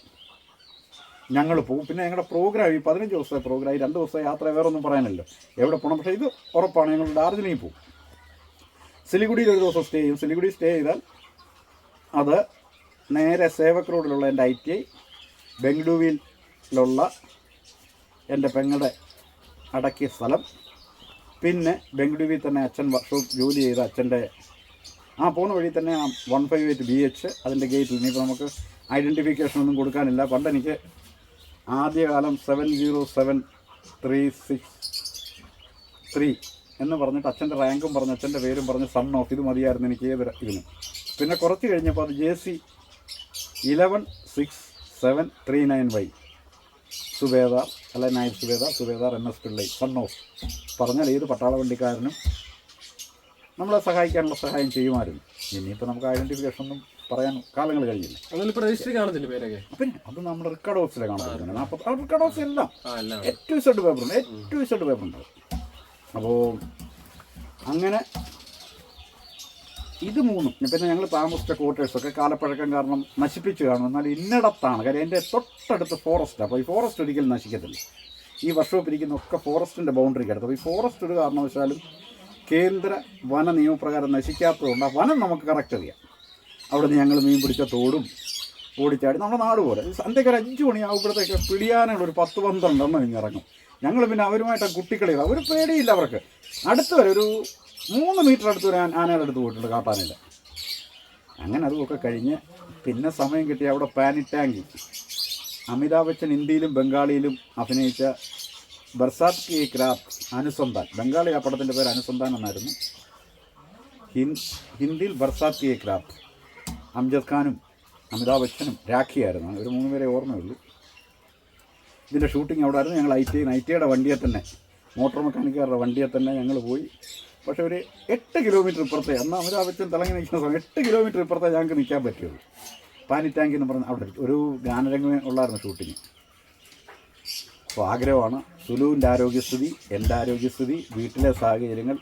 A: ഞങ്ങൾ പോകും. പിന്നെ ഞങ്ങളുടെ പ്രോഗ്രാം ഈ പതിനഞ്ച് ദിവസത്തെ പ്രോഗ്രാം ഈ രണ്ട് ദിവസത്തെ യാത്ര വേറെ ഒന്നും പറയാനല്ലോ. എവിടെ പോകണം പക്ഷേ ഇത് ഉറപ്പാണ്. ഞങ്ങൾ ഡാർജിലിംഗ് പോകും. സിലിഗുഡിയിൽ ഒരു ദിവസം സ്റ്റേ ചെയ്യും. സിലിഗുഡി സ്റ്റേ ചെയ്താൽ അത് നേരെ സേവക് റോഡിലുള്ള എന്റെ ഐ ടി ഐ ബംഗളൂരുവിലുള്ള എന്റെ പെങ്ങളുടെ അടക്കിയ സ്ഥലം. പിന്നെ ബംഗളൂരുവിൽ തന്നെ അച്ഛൻ വർക്ക്ഷോപ്പ് ജോലി ചെയ്ത അച്ഛന്റെ ആ പോണ വഴി തന്നെ ആ one five eight B H അതിന്റെ ഗേറ്റിൽ ഇനിയിപ്പോൾ നമുക്ക് ഐഡന്റിഫിക്കേഷൻ ഒന്നും കൊടുക്കാനില്ല. പണ്ട് എനിക്ക് ആദ്യകാലം seven zero seven three six three എന്ന് പറഞ്ഞിട്ട് അച്ഛന്റെ റാങ്കും പറഞ്ഞ് അച്ഛന്റെ പേരും പറഞ്ഞ് സൺ ഓഫ് ഇത് മതിയായിരുന്നു എനിക്ക് ഏത് ഇതിനും. പിന്നെ കുറച്ച് കഴിഞ്ഞപ്പോൾ അത് J C eleven six seven three nine Y Subedar അല്ലെ നായർ സുബേദ Subedar M S Pillai son of പറഞ്ഞാൽ ഏത് പട്ടാള വണ്ടിക്കാരനും നമ്മളെ സഹായിക്കാനുള്ള സഹായം ചെയ്യുമായിരുന്നു. ഇനിയിപ്പോൾ നമുക്ക് ഐഡന്റിഫിക്കേഷൻ ഒന്നും പറയാൻ കാലങ്ങൾ
B: പേരൊക്കെ.
A: പിന്നെ അത് നമ്മുടെ റെക്കോർഡ് ഓഫീസിലെ കാണാൻ അപ്പോൾ നാൽപ്പത്തി റെക്കോർഡ് ഓഫീസ് എല്ലാം ഏറ്റവും സെഡ് പേപ്പറുണ്ട് ഏറ്റവും സെഡ് പേപ്പർ ഉണ്ട്. അപ്പോൾ അങ്ങനെ ഇത് മൂന്നും. പിന്നെ ഞങ്ങൾ താമസിച്ച ക്വാർട്ടേഴ്സൊക്കെ കാലപ്പഴക്കം കാരണം നശിപ്പിച്ചു കാണും എന്നാൽ ഇന്നിടത്താണ്. കാര്യം എന്റെ തൊട്ടടുത്ത് ഫോറസ്റ്റ് അപ്പോൾ ഈ ഫോറസ്റ്റ് ഒരിക്കലും നശിക്കത്തില്ല. ഈ വർഷോപ്പ് ഇരിക്കുന്ന ഒക്കെ ഫോറസ്റ്റിന്റെ ബൗണ്ടറിക്ക് അടുത്ത്. അപ്പോൾ ഈ ഫോറസ്റ്റ് ഒരു കാരണവശാലും കേന്ദ്ര വന നിയമപ്രകാരം നശിക്കാത്തതുകൊണ്ട് ആ വനം നമുക്ക് കറക്റ്റ് അറിയാം അവിടെ നിന്ന് ഞങ്ങൾ മീൻ പിടിച്ച തോടും ഓടിച്ചാടി നമ്മുടെ നാട് പോലെ. സന്ധ്യയ്ക്ക് ഒരു അഞ്ച് മണിയാകുമ്പോഴത്തേക്ക് പിടിയാനുള്ള ഒരു പത്ത് പന്ത്രണ്ടെണ്ണം ഇറങ്ങും. ഞങ്ങൾ പിന്നെ അവരുമായിട്ട് കുട്ടിക്കളി അവർ പേടിയില്ല അവർക്ക്. അടുത്ത് വരെ ഒരു മൂന്ന് മീറ്റർ അടുത്ത് ഒരു ആന- ആനയുടെ അടുത്ത് പോയിട്ടുണ്ട് കാട്ടാനയുടെ. അങ്ങനെ അതുമൊക്കെ കഴിഞ്ഞ് പിന്നെ സമയം കിട്ടി അവിടെ പാനിറ്റാങ്കി അമിതാഭ് ബച്ചൻ ഹിന്ദിയിലും ബംഗാളിയിലും അഭിനയിച്ച ബർസാത് കി ഏക് രാത് അനുസന്ധാൻ. ബംഗാളി ആ പടത്തിന്റെ പേര് അനുസന്ധാൻ എന്നായിരുന്നു. ഹിന്ദിയിൽ ബർസാത് കി ഏക് രാത് അംജദ് ഖാനും അമിതാഭ് ബച്ചനും രാഖിയായിരുന്നു. ഒരു മൂന്ന് പേരെ ഓർമ്മയുള്ളൂ. ഇതിന്റെ ഷൂട്ടിംഗ് അവിടെ ആയിരുന്നു. ഞങ്ങൾ ഐ ടി ടിയുടെ വണ്ടിയെ തന്നെ മോട്ടോർ മെക്കാനിക്കാരുടെ വണ്ടിയെ തന്നെ ഞങ്ങൾ പോയി പക്ഷേ ഒരു എട്ട് കിലോമീറ്റർ ഇപ്പുറത്തെ അന്ന് അമിതാഭ് ബച്ചൻ തിളങ്ങി നിൽക്കുന്ന സമയം എട്ട് കിലോമീറ്റർ ഇപ്പുറത്തെ ഞങ്ങൾക്ക് നിൽക്കാൻ പറ്റുള്ളൂ. പാനി ടാങ്ക് എന്ന് പറഞ്ഞ അവിടെ ഒരു ഗാനരംഗമേ ഉള്ളായിരുന്നു ഷൂട്ടിങ്. അപ്പോൾ ആഗ്രഹമാണ് സുലുവിന്റെ ആരോഗ്യസ്ഥിതി എന്റെ ആരോഗ്യസ്ഥിതി വീട്ടിലെ സാഹചര്യങ്ങൾ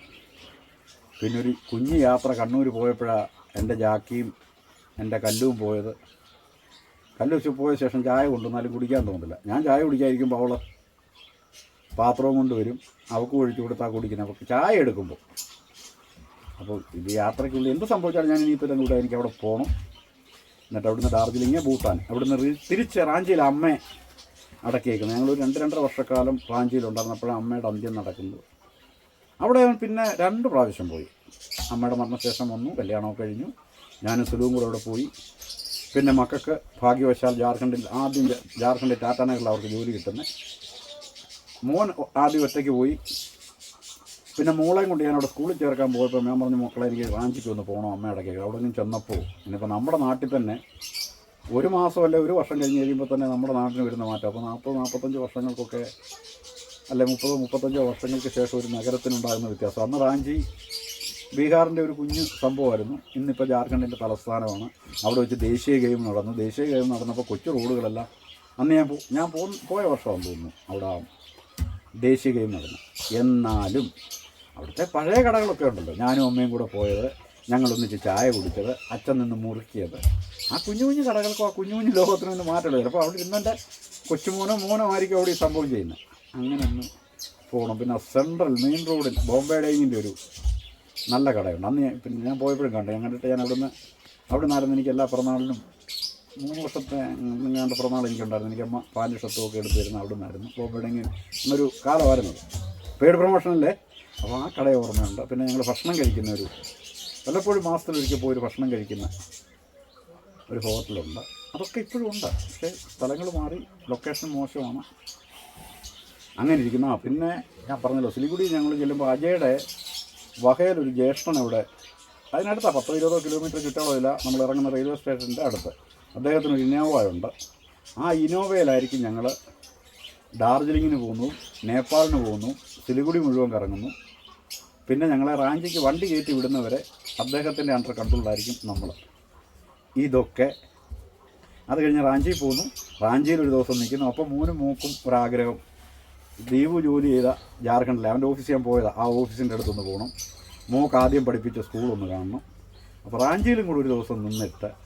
A: പിന്നെ ഒരു കുഞ്ഞു യാത്ര കണ്ണൂർ പോയപ്പോഴാണ് എന്റെ ജാക്കിയും എന്റെ കല്ലും പോയത്. കല്ല് വെച്ച് പോയ ശേഷം ചായ കൊണ്ടുവന്നാലും കുടിക്കാൻ തോന്നില്ല. ഞാൻ ചായ കുടിക്കാതിരിക്കുമ്പോൾ അവൾ പാത്രവും കൊണ്ട് വരും. അവൾക്ക് ഒഴിച്ചു കൊടുത്താൽ കുടിക്കുന്നത്. അവൾക്ക് ചായ എടുക്കുമ്പോൾ അപ്പോൾ ഇത് യാത്രയ്ക്കുള്ളിൽ എന്ത് സംഭവിച്ചാലും ഞാൻ ഇനിയിപ്പോൾ തന്നെ കൂടെ എനിക്ക് അവിടെ പോകണം എന്നിട്ട് അവിടുന്ന് ഡാർജിലിംഗ് ഭൂട്ടാൻ. അവിടുന്ന് തിരിച്ച് റാഞ്ചിയിൽ അമ്മയെ അടക്കിയേക്കുന്നത്. ഞങ്ങളൊരു രണ്ട് രണ്ടര വർഷക്കാലം റാഞ്ചിയിലുണ്ടായിരുന്നപ്പോഴാണ് അമ്മയുടെ അന്ത്യം നടക്കുന്നത്. അവിടെ പിന്നെ രണ്ട് പ്രാവശ്യം പോയി. അമ്മയുടെ മരണശേഷം വന്നു കല്യാണമൊക്കെ കഴിഞ്ഞു. ഞാനും സുലുവും കൂടെ അവിടെ പോയി. പിന്നെ മക്കൾക്ക് ഭാഗ്യവശാൽ ജാർഖണ്ഡിൽ ആദ്യം ജാർഖണ്ഡിൽ ടാറ്റാനഗറിൽ അവർക്ക് ജോലി കിട്ടുന്നത്. മോൻ ആദ്യം ഒറ്റയ്ക്ക് പോയി. പിന്നെ മോളെയും കൊണ്ട് ഞാൻ അവിടെ സ്കൂളിൽ ചേർക്കാൻ പോയപ്പോൾ ഞാൻ പറഞ്ഞു മക്കളെ എനിക്ക് റാഞ്ചിക്ക് ഒന്ന് പോകണം അമ്മ കേക്ക് അവിടെ നിന്ന് ചെന്നപ്പോൾ ഇനിയിപ്പോൾ നമ്മുടെ നാട്ടിൽ തന്നെ ഒരു മാസം ഒരു വർഷം കഴിഞ്ഞ് കഴിയുമ്പോൾ തന്നെ നമ്മുടെ നാട്ടിന് വരുന്ന മാറ്റം. അപ്പോൾ നാൽപ്പത് നാൽപ്പത്തഞ്ച് വർഷങ്ങൾക്കൊക്കെ അല്ലെ മുപ്പത് മുപ്പത്തഞ്ചോ വർഷങ്ങൾക്ക് ശേഷം ഒരു നഗരത്തിനുണ്ടാകുന്ന വ്യത്യാസം. അന്ന് റാഞ്ചി ബീഹാറിന്റെ ഒരു കുഞ്ഞ് സംഭവമായിരുന്നു. ഇന്നിപ്പോൾ ജാർഖണ്ഡിന്റെ തലസ്ഥാനമാണ്. അവിടെ വെച്ച് ദേശീയ ഗെയിം നടന്നു. ദേശീയ ഗെയിം നടന്നപ്പോൾ കൊച്ചു റോഡുകളല്ല അന്ന് ഞാൻ പോ- ഞാൻ പോ പോയ വർഷമാണെന്ന് തോന്നുന്നു അവിടെ. ആ ദേശീയ ഗെയിം നടന്നു. എന്നാലും അവിടുത്തെ പഴയ കടകളൊക്കെ ഉണ്ടല്ലോ. ഞാനും അമ്മയും കൂടെ പോയത് ഞങ്ങളൊന്നിച്ച് ചായ കുടിച്ചത് അച്ഛൻ നിന്ന് മുറുക്കിയത്. ആ കുഞ്ഞു കുഞ്ഞു കടകൾക്കും ആ കുഞ്ഞു കുഞ്ഞു ലോകത്തിനും ഒന്ന് മാറ്റമില്ല. ചിലപ്പോൾ അവിടെ ഇന്നെന്റെ കൊച്ചുമോനോ മോനോ ആയിരിക്കും അവിടെ ഈ സംഭവം ചെയ്യുന്നത്. അങ്ങനെ ഒന്ന് പോകണം പിന്നെ സെൻട്രൽ മെയിൻ റോഡിൽ ബോംബെ ഡൈനിന്റെ ഒരു നല്ല കടയുണ്ട്. അന്ന് പിന്നെ ഞാൻ പോയപ്പോഴും കണ്ടു. ഞാൻ കണ്ടിട്ട് ഞാൻ അവിടുന്ന് അവിടെ നിന്നായിരുന്നു എനിക്ക് എല്ലാ പിറന്നാളിനും മൂന്ന് വർഷത്തെ നിങ്ങളുടെ പിറന്നാൾ എനിക്കുണ്ടായിരുന്നു. എനിക്ക് അമ്മ പാന്റെ ഷർട്ടും ഒക്കെ എടുത്ത് തരുന്ന അവിടെ നിന്നായിരുന്നു. അപ്പോൾ ഡൈനി എന്നൊരു കാലമായിരുന്നു പെയ്ഡ് പ്രൊമോഷനല്ലേ അപ്പോൾ ആ കടയെ ഓർമ്മയുണ്ട്. പിന്നെ ഞങ്ങൾ ഭക്ഷണം കഴിക്കുന്ന ഒരു വല്ലപ്പോഴും മാസത്തിലൊരിക്കൽ പോയി ഒരു ഭക്ഷണം കഴിക്കുന്ന ഒരു ഹോട്ടലുണ്ട്. അതൊക്കെ ഇപ്പോഴും ഉണ്ട്. പക്ഷേ സ്ഥലങ്ങൾ മാറി ലൊക്കേഷൻ മോശമാണ്. അങ്ങനെ ഇരിക്കുന്നു. പിന്നെ ഞാൻ പറഞ്ഞല്ലോ സിലിഗുഡി ഞങ്ങൾ ചെല്ലുമ്പോൾ അജയുടെ വകയിലൊരു ജ്യേഷ്ഠൻ അവിടെ. അതിനടുത്താണ് പത്തോ ഇരുപതോ കിലോമീറ്റർ ചുറ്റളവില്ല നമ്മൾ ഇറങ്ങുന്ന റെയിൽവേ സ്റ്റേഷന്റെ അടുത്ത്. അദ്ദേഹത്തിന് ഒരു ഇന്നോവ ഉണ്ട് ആ ഇന്നോവയിലായിരിക്കും ഞങ്ങൾ ഡാർജിലിങ്ങിന് പോകുന്നു നേപ്പാളിന് പോകുന്നു സിലിഗുഡി മുഴുവൻ കറങ്ങുന്നു. പിന്നെ ഞങ്ങളെ റാഞ്ചിക്ക് വണ്ടി കയറ്റി വിടുന്നവരെ അദ്ദേഹത്തിന്റെ അണ്ടർ കൺട്രോളിലായിരിക്കും നമ്മൾ ഇതൊക്കെ അത് കഴിഞ്ഞ് റാഞ്ചിയിൽ പോകുന്നു. റാഞ്ചിയിൽ ഒരു ദിവസം നിൽക്കുന്നു. അപ്പോൾ മൂന്നും മൂക്കും ഒരാഗ്രഹം. ദീപു ജോലി ചെയ്ത ജാർഖണ്ഡിലെ അവന്റെ ഓഫീസിൽ ഞാൻ പോയതാണ് ആ ഓഫീസിന്റെ അടുത്തൊന്ന് പോകണം മോക്ക് ആദ്യം പഠിപ്പിച്ച സ്കൂളൊന്ന് കാണണം. അപ്പോൾ റാഞ്ചിയിലും കൂടി ഒരു ദിവസം നിന്നിട്ട്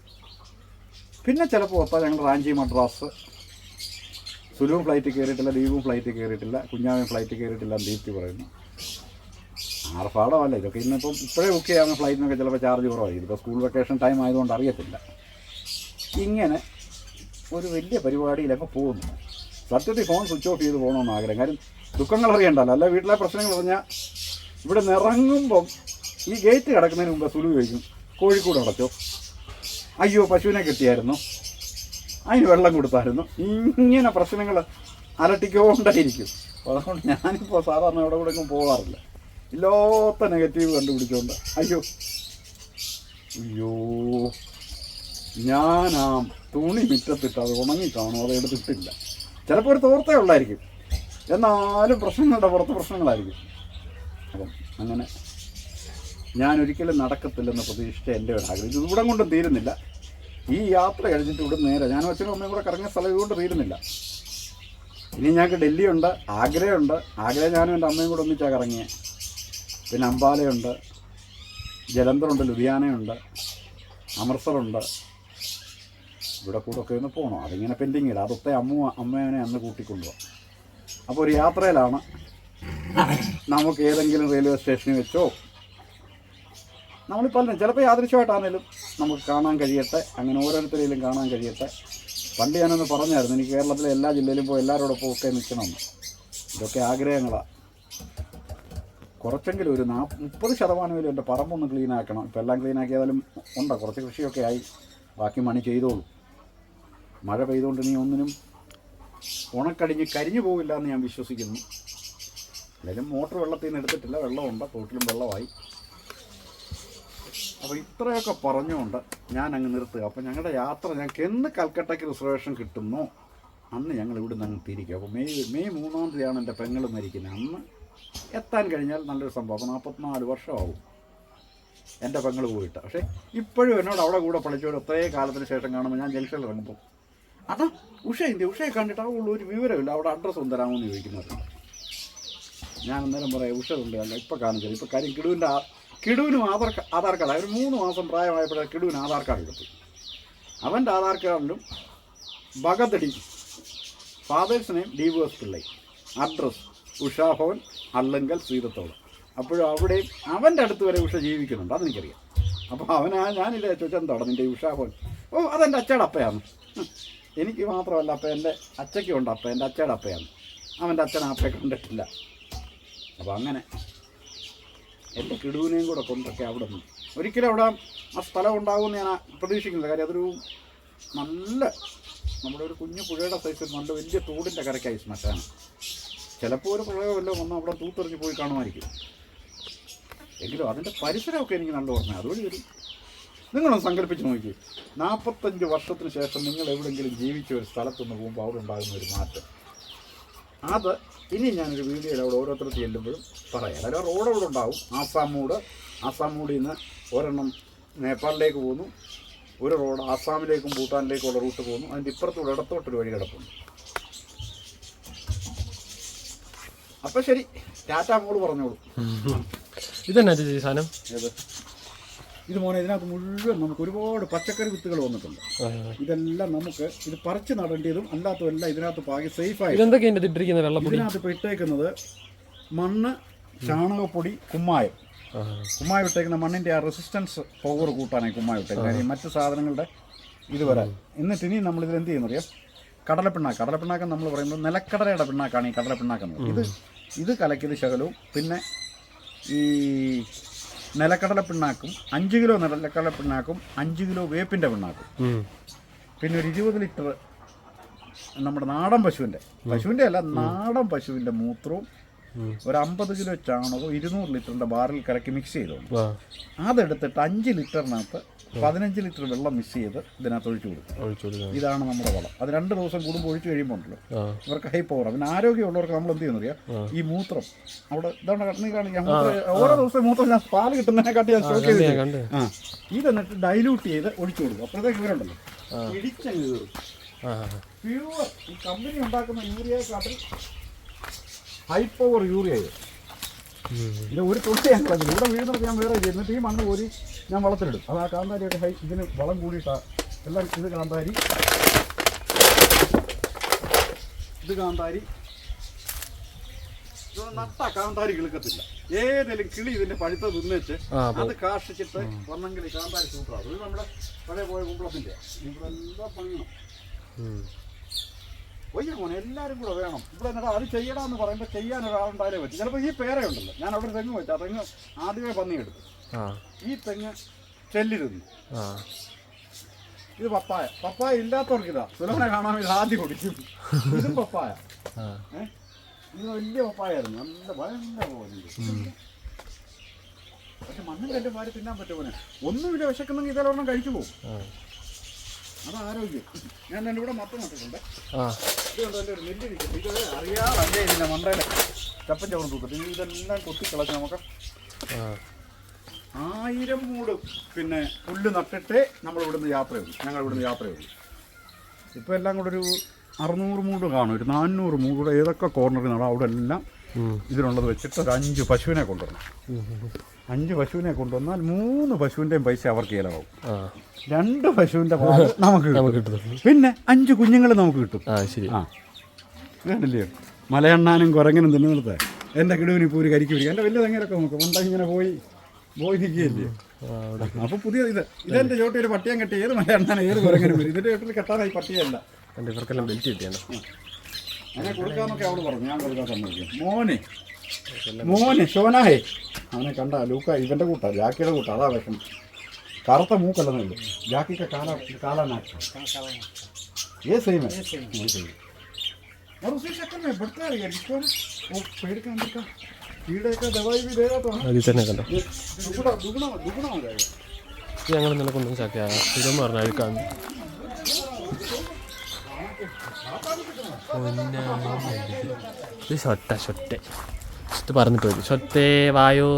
A: പിന്നെ ചിലപ്പോൾ ഒത്താ ഞങ്ങൾ റാഞ്ചി മദ്രാസ്. സുലുവും ഫ്ലൈറ്റ് കയറിയിട്ടില്ല ദീപും ഫ്ലൈറ്റ് കയറിയിട്ടില്ല കുഞ്ഞാവും ഫ്ലൈറ്റ് കയറിയിട്ടില്ല ദീപ്തി പറയുന്നു. ആർഭാടമല്ല ഇതൊക്കെ ഇന്നിപ്പം ഇപ്പോഴേ ബുക്ക് ചെയ്യാവുന്ന ഫ്ലൈറ്റിനൊക്കെ ചിലപ്പോൾ ചാർജ് കുറവായിരിക്കും. ഇതിപ്പോൾ സ്കൂൾ വെക്കേഷൻ ടൈം ആയതുകൊണ്ട് അറിയത്തില്ല. ഇങ്ങനെ ഒരു വലിയ പരിപാടിയിലൊക്കെ പോകുന്നു. സത്യത്തിൽ ഫോൺ സ്വിച്ച് ഓഫ് ചെയ്ത് പോകണമെന്ന് ആഗ്രഹം. കാര്യം ദുഃഖങ്ങൾ അറിയണ്ടല്ലോ. അല്ല വീട്ടിലെ പ്രശ്നങ്ങൾ പറഞ്ഞാൽ ഇവിടെ നിറങ്ങുമ്പം ഈ ഗേറ്റ് കിടക്കുന്നതിന് മുമ്പ് സുലു ചോദിക്കും കോഴിക്കോട് അടച്ചോ? അയ്യോ പശുവിനെ കിട്ടിയായിരുന്നു. അതിന് വെള്ളം കൊടുത്തായിരുന്നു. ഇങ്ങനെ പ്രശ്നങ്ങൾ അലട്ടിക്കൊണ്ടായിരിക്കും. അതുകൊണ്ട് ഞാനിപ്പോൾ സാധാരണ എവിടെ കൂടെ എങ്ങും പോകാറില്ല. ഇല്ലാത്ത നെഗറ്റീവ് കണ്ടുപിടിച്ചുകൊണ്ട് അയ്യോ. അയ്യോ. ആ തുണി മിറ്റത്തിട്ട് അത് ഉണങ്ങി കാണും അത് എടുത്തിട്ടില്ല. ചിലപ്പോൾ ഒരു തോർത്തേ ഉള്ളായിരിക്കും. എന്നാലും പ്രശ്നങ്ങളുടെ പുറത്ത് പ്രശ്നങ്ങളായിരിക്കും. അപ്പം അങ്ങനെ ഞാൻ ഒരിക്കലും നടക്കത്തില്ലെന്ന് പ്രതീക്ഷിച്ച എന്റെ ഒരു ആഗ്രഹം. ഇത് ഇവിടം കൊണ്ടും തീരുന്നില്ല. ഈ യാത്ര കഴിഞ്ഞിട്ട് ഇവിടെ നേരെ ഞാൻ അച്ഛനും അമ്മയും കൂടെ കറങ്ങിയ സ്ഥലം ഇതുകൊണ്ട് തീരുന്നില്ല. ഇനി ഞങ്ങൾക്ക് ഡൽഹിയുണ്ട് ആഗ്രയുണ്ട് ആഗ്ര ഞാനും എന്റെ അമ്മയും കൂടെ ഒന്നിച്ചാണ് കറങ്ങിയത് പിന്നെ അംബാലയുണ്ട് ജലന്ധറുണ്ട് ലുധിയാനയുണ്ട് അമൃത്സറുണ്ട്. ഇവിടെ കൂടെ ഒക്കെ ഒന്ന് പോകണം അതിങ്ങനെ പെൻഡിങ് ഇല്ല അതൊക്കെ അമ്മ അമ്മേനെ അന്ന് കൂട്ടിക്കൊണ്ടുപോകാം അപ്പോൾ ഒരു യാത്രയിലാണ്. നമുക്ക് ഏതെങ്കിലും റെയിൽവേ സ്റ്റേഷനിൽ വെച്ചോ നമ്മൾ പലരും ചിലപ്പോൾ യാദൃശ്യമായിട്ടാണെങ്കിലും നമുക്ക് കാണാൻ കഴിയട്ടെ അങ്ങനെ ഓരോരുത്തരെയും കാണാൻ കഴിയട്ടെ. പണ്ട് ഞാനൊന്ന് പറഞ്ഞായിരുന്നു എനിക്ക് കേരളത്തിലെ എല്ലാ ജില്ലയിലും പോയി എല്ലാവരോടൊപ്പം ഒക്കെ നിൽക്കണമെന്ന്. ഇതൊക്കെ ആഗ്രഹങ്ങളാണ് കുറച്ചെങ്കിലും ഒരു നാ മുപ്പത് ശതമാനമെങ്കിലും എന്റെ പറമ്പൊന്ന് ക്ലീൻ ആക്കണം. ഇപ്പം എല്ലാം ക്ലീൻ ആക്കിയാലും ഉണ്ടോ? കുറച്ച് കൃഷിയൊക്കെ ആയി. ബാക്കി മണി ചെയ്തോളൂ. മഴ പെയ്തുകൊണ്ട് നീ ഒന്നിനും ഉണക്കടിഞ്ഞ് കരിഞ്ഞു പോവില്ല എന്ന് ഞാൻ വിശ്വസിക്കുന്നു. എന്തായാലും മോട്ടർ വെള്ളത്തിൽ നിന്ന് എടുത്തിട്ടില്ല. വെള്ളമുണ്ട്. തോട്ടിലും വെള്ളമായി. അപ്പോൾ ഇത്രയൊക്കെ പറഞ്ഞുകൊണ്ട് ഞാൻ അങ്ങ് നിർത്തുക. അപ്പോൾ ഞങ്ങളുടെ യാത്ര ഞങ്ങൾക്ക് എന്ന് കൽക്കട്ടയ്ക്ക് റിസർവേഷൻ കിട്ടുന്നു അന്ന് ഞങ്ങൾ ഇവിടുന്ന് അങ്ങ് തിരിക്കും. അപ്പോൾ മെയ് മെയ് മൂന്നാം തീയതിയാണ് എന്റെ പെങ്ങൾ മരിക്കുന്നത് അന്ന് എത്താൻ കഴിഞ്ഞാൽ നല്ലൊരു സംഭവം. അപ്പോൾ നാൽപ്പത്തിനാല് വർഷമാവും എന്റെ പെങ്ങൾ പോയിട്ട്. പക്ഷേ ഇപ്പോഴും എന്നോട് അവിടെ കൂടെ പഠിച്ചവർ ഒത്രേ കാലത്തിന് ശേഷം കാണുമ്പോൾ ഞാൻ ജംഗ്ഷനിൽ ഇറങ്ങുമ്പോൾ അതാ ഉഷ ഇന്ത്യ ഉഷയെ കണ്ടിട്ട് അവളുള്ള ഒരു വിവരമില്ല. അവിടെ അഡ്രസ്സ് ഒന്ന് തരാമോ എന്ന് ചോദിക്കുന്നവരുണ്ട്. ഞാൻ അന്നേരം പറയാം ഉഷ ഉണ്ട്. അല്ല ഇപ്പം കാണിച്ചത് ഇപ്പം കാര്യം കിടുവിന്റെ കിടുവിനും ആധാർ ആധാർ കാർഡ്. ഒരു മൂന്ന് മാസം പ്രായമായപ്പോഴാണ് കിടുവിന് ആധാർ കാർഡ് എടുത്തു അവന്റെ ആധാർ കാർഡിലും ഭഗതടി father's name D V S Pillai address Ushabhavan അള്ളങ്കൽ ശ്രീതത്തോട് അപ്പോഴും അവിടെ അവന്റെ അടുത്ത് വരെ ഉഷ ജീവിക്കുന്നുണ്ട്. അതെനിക്കറിയാം. അപ്പോൾ അവനാ ഞാനില്ല ചോദിച്ചാൽ എന്താണ് നിന്റെ ഉഷാഭവൻ ഓ അതെന്റെ അച്ചയുടെ അപ്പയാണ്. എനിക്ക് മാത്രമല്ല അപ്പം എന്റെ അച്ചയ്ക്കും ഉണ്ട്. അപ്പ എന്റെ അച്ചയുടെ അപ്പയാണ്. അവന്റെ അച്ഛൻ അപ്പയെ കണ്ടിട്ടില്ല. അപ്പോൾ അങ്ങനെ എന്റെ കിടുവിനെയും കൂടെ കൊണ്ടൊക്കെ അവിടെ നിന്ന് ഒരിക്കലും അവിടെ ആ സ്ഥലം ഉണ്ടാകുമെന്ന് ഞാൻ പ്രതീക്ഷിക്കുന്നില്ല. കാര്യം അതൊരു നല്ല നമ്മുടെ ഒരു കുഞ്ഞു പുഴയുടെ സൈസിൽ നല്ല വലിയ തോടിന്റെ കരയ്ക്കായി ശ്മശാനം. ചിലപ്പോൾ ഒരു വല്ലതും വന്നാൽ അവിടെ തൂത്തെറിഞ്ഞ് പോയി കാണുമായിരിക്കും. എങ്കിലും അതിന്റെ പരിസരമൊക്കെ എനിക്ക് നല്ല ഓർമ്മ അതുവഴി ഒരു നിങ്ങളൊന്ന് സങ്കല്പിച്ച് നോക്കി. നാൽപ്പത്തഞ്ച് വർഷത്തിന് ശേഷം നിങ്ങൾ എവിടെയെങ്കിലും ജീവിച്ച ഒരു സ്ഥലത്തുനിന്ന് പോകുമ്പോൾ അവിടെ ഉണ്ടാകുന്ന ഒരു മാറ്റം. അത് ഇനി ഞാനൊരു വീഡിയോയിൽ അവിടെ ഓരോരുത്തർ ചെല്ലുമ്പോഴും പറയാം. അതായത് റോഡ് അവിടെ ഉണ്ടാവും. ആസാം മൂട്. ആസാം മൂടിൽ നിന്ന് ഒരെണ്ണം നേപ്പാളിലേക്ക് പോകുന്നു. ഒരു റോഡ് ആസാമിലേക്കും ഭൂട്ടാനിലേക്കും ഉള്ള റൂട്ട് പോകുന്നു. അതിന്റെ ഇപ്പുറത്തൂടെ ഇടത്തോട്ടൊരു വഴി കിടപ്പുണ്ട്. അപ്പം ശരി ടാറ്റ മോൾ പറഞ്ഞോളൂ.
B: ഇതെന്നാ ചേച്ചി സാധനം?
A: ഏത്? ഇത് മോനെ ഇതിനകത്ത് മുഴുവൻ നമുക്ക് ഒരുപാട് പച്ചക്കറി വിത്തുകൾ വന്നിട്ടുണ്ട്. ഇതെല്ലാം നമുക്ക് ഇത് പറിച്ച് നടേണ്ടതും അല്ലാത്തതും എല്ലാം ഇതിനകത്ത് പാകി
B: സേഫ് വെള്ളപ്പൊടി?
A: ഇതിനകത്ത് ഇപ്പോൾ ഇട്ടേക്കുന്നത് മണ്ണ് ചാണകപ്പൊടി കുമ്മായം. കുമ്മായ ഇട്ടേക്കുന്ന മണ്ണിന്റെ ആ റെസിസ്റ്റൻസ് പവർ കൂട്ടാനായി കുമ്മായം ഇട്ടേക്കുന്നത്. കാര്യം മറ്റ് സാധനങ്ങളുടെ ഇത് വരാൻ. എന്നിട്ട് ഇനി നമ്മൾ ഇതിൽ എന്ത് ചെയ്യുന്നറിയാം കടലപ്പിണ്ണാക്ക്. കടലപ്പിണ്ണാക്കം നമ്മൾ പറയുമ്പോൾ നിലക്കടലയുടെ പിണ്ണാക്കാണ് ഈ കടലപ്പിണ്ണാക്കുന്നത് ഇത് ഇത് കലക്കിയത് ശകലവും പിന്നെ ഈ നിലക്കടല പിണ്ണാക്കും അഞ്ച് കിലോ നിലക്കടല പിണ്ണാക്കും അഞ്ച് കിലോ വേപ്പിന്റെ പിണ്ണാക്കും. പിന്നെ ഒരു ഇരുപത് ലിറ്റർ നമ്മുടെ നാടൻ പശുവിന്റെ പശുവിന്റെ അല്ല നാടൻ പശുവിന്റെ മൂത്രവും ഒരു അമ്പത് കിലോ ചാണകവും ഇരുന്നൂറ് ലിറ്ററിന്റെ ബാറിൽ കലക്കി മിക്സ് ചെയ്തോണ്ട്. അതെടുത്തിട്ട് അഞ്ച് ലിറ്ററിനകത്ത് പതിനഞ്ച് ലിറ്റർ വെള്ളം മിക്സ് ചെയ്ത് ഇതിനകത്ത് ഒഴിച്ചു കൊടുക്കും ഇതാണ് നമ്മുടെ വളം. അത് രണ്ട് ദിവസം കൂടുമ്പോൾ ഒഴിച്ചു കഴിയുമ്പോൾ ഉണ്ടല്ലോ ഇവർക്ക് ഹൈ പവർ പിന്നെ ആരോഗ്യമുള്ളവർക്ക് നമ്മൾ എന്ത് ചെയ്യുന്നറിയാം? ഈ മൂത്രം. അവിടെ ഇതാണ് നീ കാണിക്കാം ഓരോ ദിവസം മൂത്രം ഞാൻ പാൽ കിട്ടുന്നതിനെക്കാട്ടി ഞാൻ സ്റ്റോക്ക് ചെയ്ത് ആ. ഇത് എന്നിട്ട് ഡൈല്യൂട്ട് ചെയ്ത് ഒഴിച്ചു കൊടുക്കും. അപ്പോഴത്തേക്ക് ഇവരുണ്ടല്ലോ. ഇടിച്ചങ്ങ് കയറും. പ്യൂർ ഈ കമ്പനി ഉണ്ടാക്കുന്ന യൂറിയ ഹൈ പവർ യൂറിയ ഇത് ഇത് ഒരു തുള്ളി ഞാൻ കളഞ്ഞില്ല. ഇവിടെ വീഴുന്നത് ഞാൻ വേറെ എന്നിട്ട് ഈ മണ്ണ് കോരി ഞാൻ വളത്തിലിടും. അത് ആ കാന്താരിയൊക്കെ ഹൈ ഇതിന് വളം കൂടിയിട്ടാ എല്ലാം ഇത് കാന്താരി. ഇത് കാന്താരി. നട്ട കാന്താരി കിളുക്കത്തില്ല. ഏതെങ്കിലും കിളി ഇതിന്റെ പഴുത്ത തിന്നിച്ച് അത് കാഷിച്ചിട്ട് വന്നെങ്കിൽ കാന്താരി സൂപ്പറാണ് ഇത് നമ്മുടെ പഴയ പോയ കുമ്പളത്തിന്റെ ഇവിടെ എല്ലാം പണിയണം. ഒയ്യ മോനെ എല്ലാവരും കൂടെ വേണം. ഇവിടെ എന്നിട്ട് അത് ചെയ്യണമെന്ന് പറയുമ്പോൾ ചെയ്യാൻ ഒരാളുണ്ടായാലേ പറ്റും. ചിലപ്പോൾ ഈ പേരയുണ്ടല്ലോ ഞാൻ അവിടെ തെങ്ങ് വെച്ചു. ആ തെങ്ങ് ആദ്യമേ പന്നി എടുത്തു. ഈ തെങ്ങ് ചെല്ലിരുന്നു. ഇത് പപ്പായ. പപ്പായ ഇല്ലാത്തവർക്ക് ഇതാ. സുലഭനെ കാണാൻ ഇത് ആദ്യം കുടിക്കും. ഇതും പപ്പായ. ഇത് വലിയ പപ്പായായിരുന്നു. നല്ല ഭയങ്കര പോലെ പക്ഷെ മണ്ണും കല്ലും ഭാര്യ തിന്നാൻ പറ്റുമോനെ ഒന്നും ഒന്നുമില്ല വിശക്കുന്നെങ്കിൽ ഇതെല്ലാം കഴിച്ചു പോകും. അത് ആരോഗ്യം. ഞാൻ എന്റെ ഇവിടെ മത്തം നട്ടിട്ടുണ്ട്
B: ആ.
A: ഇതുകൊണ്ട് എന്റെ ഒരു നെല്ല് ഇത് ഇതിന്റെ മണ്ടയിലെ ചപ്പൻ ഇതെല്ലാം നമുക്ക്. ആയിരം മൂട് പിന്നെ പുല്ല് നട്ടിട്ടേ നമ്മൾ ഇവിടുന്ന് യാത്രയുള്ളൂ ഞങ്ങൾ ഇവിടുന്ന് യാത്രയുള്ളൂ ഇപ്പോൾ എല്ലാം കൂടെ ഒരു അറുന്നൂറ് മൂട് കാണും. ഒരു നാനൂറ് മൂട് ഏതൊക്കെ കോർണറിൽ നടാം അവിടെ എല്ലാം. ഇതിനുള്ളത് വെച്ചിട്ട് ഒരു അഞ്ച് പശുവിനെ കൊണ്ടുവരണം. അഞ്ച് പശുവിനെ കൊണ്ടുവന്നാൽ മൂന്ന് പശുവിന്റെയും പൈസ അവർക്ക് ചിലവാകും. രണ്ട് പശുവിന്റെ പാൽ നമുക്ക് കിട്ടും. പിന്നെ അഞ്ച് കുഞ്ഞുങ്ങൾ നമുക്ക് കിട്ടും.
B: ആ ശരി.
A: ആ. ഇതല്ലേ മലയണ്ണാനും കുരങ്ങനും തിന്നുന്നിടത്ത് എന്റെ കിടുവിന് ഇപ്പോൾ ഒരു കരിക്ക് പിടിക്കും. എന്റെ വലിയ തെങ്ങനൊക്കെ നോക്കും. പണ്ടൊക്കെ ഇങ്ങനെ പോയി പോയി നിൽക്കുകയല്ലേ അപ്പോൾ പുതിയ ഇത്. ഇതെന്റെ ചോട്ടി ഒരു പട്ടിയം കെട്ടി. ഏത് മലയണ്ണാനും ഏത് കുരങ്ങനും വരും? ഇതിന്റെ ചോട്ടിൽ കെട്ടാനായി പട്ടിയല്ല.
B: ഇവർക്കെല്ലാം ബെൽറ്റ് കിട്ടിയാണ്.
A: അങ്ങനെ കൊടുക്കാന്നൊക്കെ അവൾ പറഞ്ഞു. ഞാൻ കൊടുക്കാൻ സമ്മതിക്കും. മോനെ. മോനെ ശോനാഹേ അവനെ കണ്ട ലൂക്ക ഇവന്റെ കൂട്ടാ ജാക്കിയുടെ കൂട്ടാ അതാ വിഷമം. കറുത്ത മൂക്കല്ലെന്നുള്ളൂ ജാക്കിക്ക് കാല കാലാനാക്ഷം ഏ
B: സെയിമേ ഞങ്ങൾ നിലക്കൊന്നും ചാക്കിയാ സ്ഥിരം പറഞ്ഞ ഇത് ഷൊട്ട ഷൊട്ടേ ഇത് പറഞ്ഞിട്ട് വരും ഷൊട്ടേ വായോ.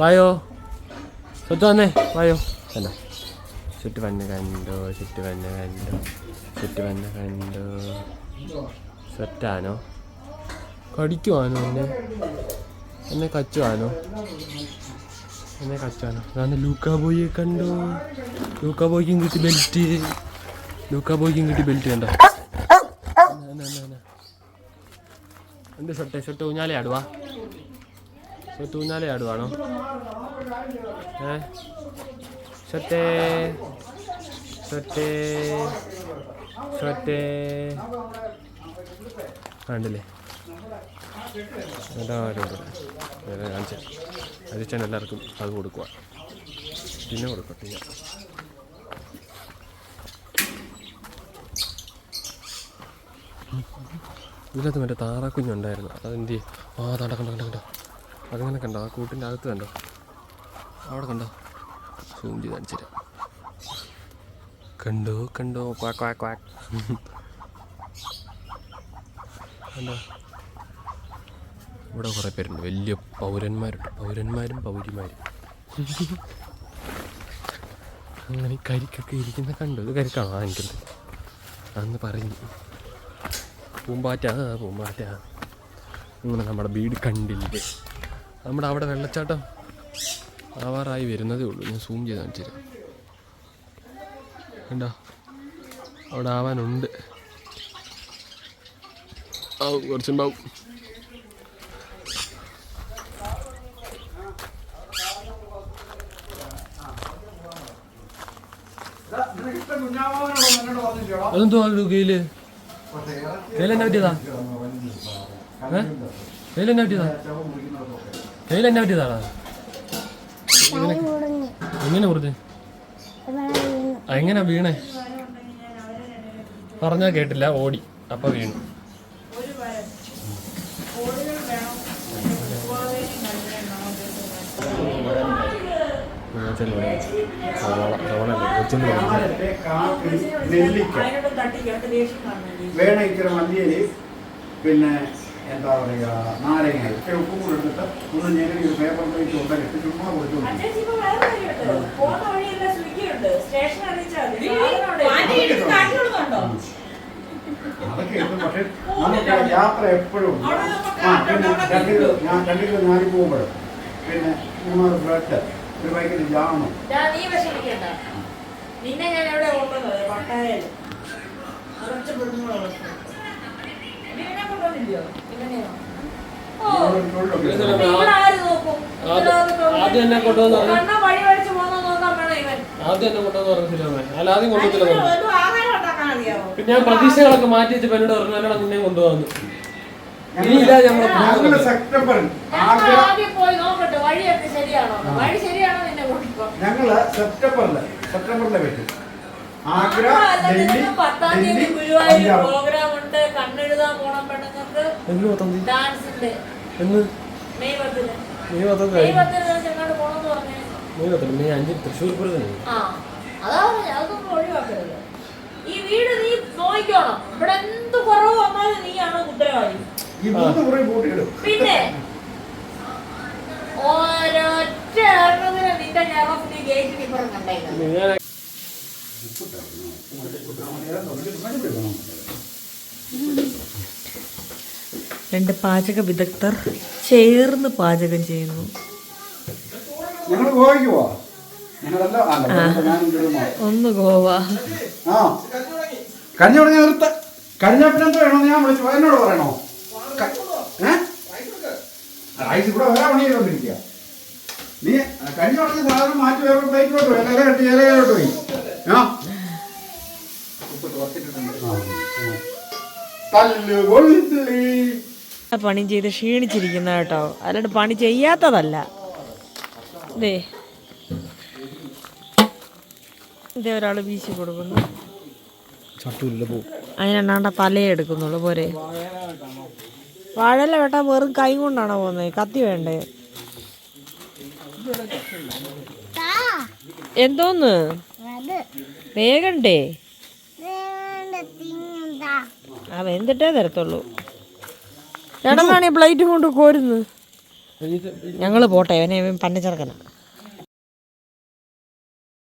B: വായോ. ഷൊട്ട് വന്നേ. വായോ. അല്ല ചുറ്റു വന്ന് കണ്ടോ ചുറ്റു വന്ന് കണ്ടോ ചുറ്റു വന്ന് കണ്ടോ. സ്വറ്റാനോ കടിക്കുവാനോ എന്നെ? എന്നെ കച്ചുവാനോ എന്നെ കച്ചുവാനോ അതാണ് ലൂക്കാ ബോയെ കണ്ടോ? ലൂക്കാ ബോയ്ക്കും കിട്ടി ബെൽറ്റ്. ലൂക്കാ ബോയ്ക്കും കിട്ടി ബെൽറ്റ് കണ്ടോ? എന്ത് ഷൊട്ടെ ഷൊട്ട് ഊഞ്ഞാലേ ആടുവാ? ഷൊട്ട് ഊഞ്ഞാലേ ആടുവാണോ ഏ? ഷൊട്ടേ ഷൊട്ടേ ഷൊട്ടേ കണ്ടില്ലേ? എല്ലാവരും കാണിച്ചു. അരിച്ചാൻ എല്ലാവർക്കും അത് കൊടുക്കുക പിന്നെ കൊടുക്കട്ടെ ഇതിനകത്ത് മറ്റേ താറാക്കുഞ്ഞുണ്ടായിരുന്നു. അതെന്ത്? ആ താണ്ട കണ്ടോ കണ്ടോ കണ്ടോ. അതങ്ങനെ കണ്ടോ? ആ കൂട്ടിന്റെ അകത്ത് കണ്ടോ? അവിടെ കണ്ടോ? സൂം ചെയ്ത് കാണിച്ചു തരാം. കണ്ടോ കണ്ടോ? Quack quack quack. കണ്ടോ? ഇവിടെ കുറേ പേരുണ്ട്. വലിയ പൗരന്മാരുണ്ട്. പൗരന്മാരും പൗരിമാരും. അങ്ങനെ കരിക്കൊക്കെ ഇരിക്കുന്ന കണ്ടു? ഇത് കരിക്കാണോ? ആ എനിക്കുണ്ട്. അന്ന് പറഞ്ഞു പൂമ്പാറ്റ പൂമ്പാറ്റ. അങ്ങനെ നമ്മുടെ വീട് കണ്ടില്ലേ? നമ്മുടെ അവിടെ വെള്ളച്ചാട്ടം ആവാറായി വരുന്നതേ ഉള്ളൂ. ഞാൻ സൂം ചെയ്ത് കാണിച്ചു തരാം. കണ്ടോ? അവിടെ ആവാനുണ്ട്. ആവും കുറച്ചുണ്ടാവും അതെന്തോ കയ്യിൽ? കയ്യിലെന്നെ പറ്റിയതാ ഏ? പറ്റിയതാ കയ്യിലെന്നെ പറ്റിയതാണോ എങ്ങനെ മുറിഞ്ഞ് എങ്ങനെ വീണേ? പറഞ്ഞാ കേട്ടില്ല ഓടി. അപ്പൊ വീണു.
A: പിന്നെ എന്താ പറയുക നാരങ്ങ ഇച്ചിരി ഉപ്പും കൂടെ എടുത്തിട്ട് ഒന്ന് ഞെരടി ഒരു പേപ്പർ വെച്ച് ഉണ്ടാക്കിയിട്ട് ചുമ്മാ. അതൊക്കെ പക്ഷെ നമുക്ക് യാത്ര എപ്പോഴും ഞാൻ ആ പിന്നെ ഞാൻ രണ്ട് നാരി ഞാനി പോകുമ്പോഴും. പിന്നെ മൂന്നാറ് ബ്രെഡ് ഒരു പാക്കറ്റ് ജാമു.
C: നിന്നെ ഞാൻ എവിടെ കൊണ്ടുവന്നത്? പട്ടായയിൽ കുറച്ച് പെണ്ണുങ്ങളുള്ള കൊണ്ടുവന്നില്ലയോ? ഇവനെയോ?
B: ആദ്യം- എന്നെ കൊണ്ടുവന്ന് പറഞ്ഞു.
C: കണ്ണ വഴി വഴിച്ച് പോകുന്നത് നോക്കാൻ വേണം ഇവൻ.
B: ആദ്യം എന്നെ കൊണ്ടുവന്ന് പറഞ്ഞില്ല അല്ല ആദ്യം കൊണ്ടുവന്നില്ല? പിന്നെ ഞാൻ പ്രതീക്ഷകളൊക്കെ മാറ്റി വെച്ച് പെണ്ണോട് പറഞ്ഞു അല്ലടാ നിന്നെ കൊണ്ടുവന്നു. ഇനിയില്ല ഞങ്ങൾ
A: സെപ്റ്റംബറിൽ
C: ഞങ്ങൾ പോയി നോക്കട്ടെ വഴിയൊക്കെ ശരിയാണോ? വഴി ശരിയാണോ നിന്നെ കൊണ്ടിപ്പോ
A: ഞങ്ങൾ സെപ്റ്റംബറിൽ സെപ്റ്റംബറിലെ പറ്റും ആഗ്ര ഡൽഹി
C: പത്താം തീയതി
A: ഡൽഹി
C: ഗുരുവായൂർ
A: പഞ്ചാബ്.
C: പ്രോഗ്രാം ഉണ്ട്. കണ്ണെഴുതാൻ പോണം പെണ്ണുങ്ങൾക്ക്
B: എന്ന് പത്താം തീയതി?
C: ഡാൻസിന്റെ
B: എന്ന്?
C: മെയ് പത്തിന്
B: മെയ് പത്താം
C: മെയ്
B: തീയതി
C: പത്തിന് ദിവസം എങ്ങോട്ട് പോണെന്ന് പറഞ്ഞേ.
B: മെയ് പത്തിന് മെയ് അഞ്ചിന് തൃശ്ശൂർ പൂരത്തിന്
C: ആ അതാ പറഞ്ഞെ, അതൊന്നും ഒഴിവാക്കരുത്. ഈ വീട് നീ നോക്കിക്കോണം. ഇവിടെ എന്ത് കുറവ് വന്നാലും നീയാണ് ഉത്തരവാദി
A: ഈ മൂന്ന് കുറെ കൂട്ടിയിടും
C: പിന്നെ ഒരൊറ്റ നിന്റെ ഞറഫിന് ഗേറ്റിന് ഇപ്പുറം കണ്ടേക്കാം.
B: ഞാൻ
D: രണ്ട് പാചക വിദഗ്ധർ ചേർന്ന് പാചകം ചെയ്യുന്നു. ഒന്ന് ഗോവ.
A: കഞ്ഞി തുടങ്ങി നിർത്ത. കഴിഞ്ഞ പിന്നെ എന്തോ വേണോ ഞാൻ വിളിച്ചു. എന്നോട് പറയണോ? റൈസ് ഇവിടെ വേറെ പണി ചെയ്തോണ്ടിരിക്കുക നീ കഞ്ഞി തുടങ്ങിയ സാധനം മാറ്റി വേറെ പ്ലേറ്റിലോട്ട് പോയി. ഇല കെട്ടി ഇലയിലോട്ട് പോയി.
D: പണി ചെയ്ത് ക്ഷീണിച്ചിരിക്കുന്ന കേട്ടോ. അല്ലാണ്ട് പണി ചെയ്യാത്തതല്ല. ദേ. ഇതേ ഒരാൾ വീശി കൊടുക്കുന്നു. അതിനാണ്ട തലയെടുക്കുന്നുള്ളു പോരെ. വാഴല വെട്ടാൻ വെറും കൈ കൊണ്ടാണോ പോകുന്നത്? കത്തി വേണ്ടേ? എന്തോന്ന്? വേഗണ്ടേ. ആ വെന്തിട്ടേ തരത്തുള്ളൂ. ചേട്ടനാണ് ഈ പ്ലേറ്റും കൊണ്ട് കോരുന്നത്. ഞങ്ങൾ പോട്ടെ അവനെ ഇവൻ പന്നച്ചെറുക്കനാ.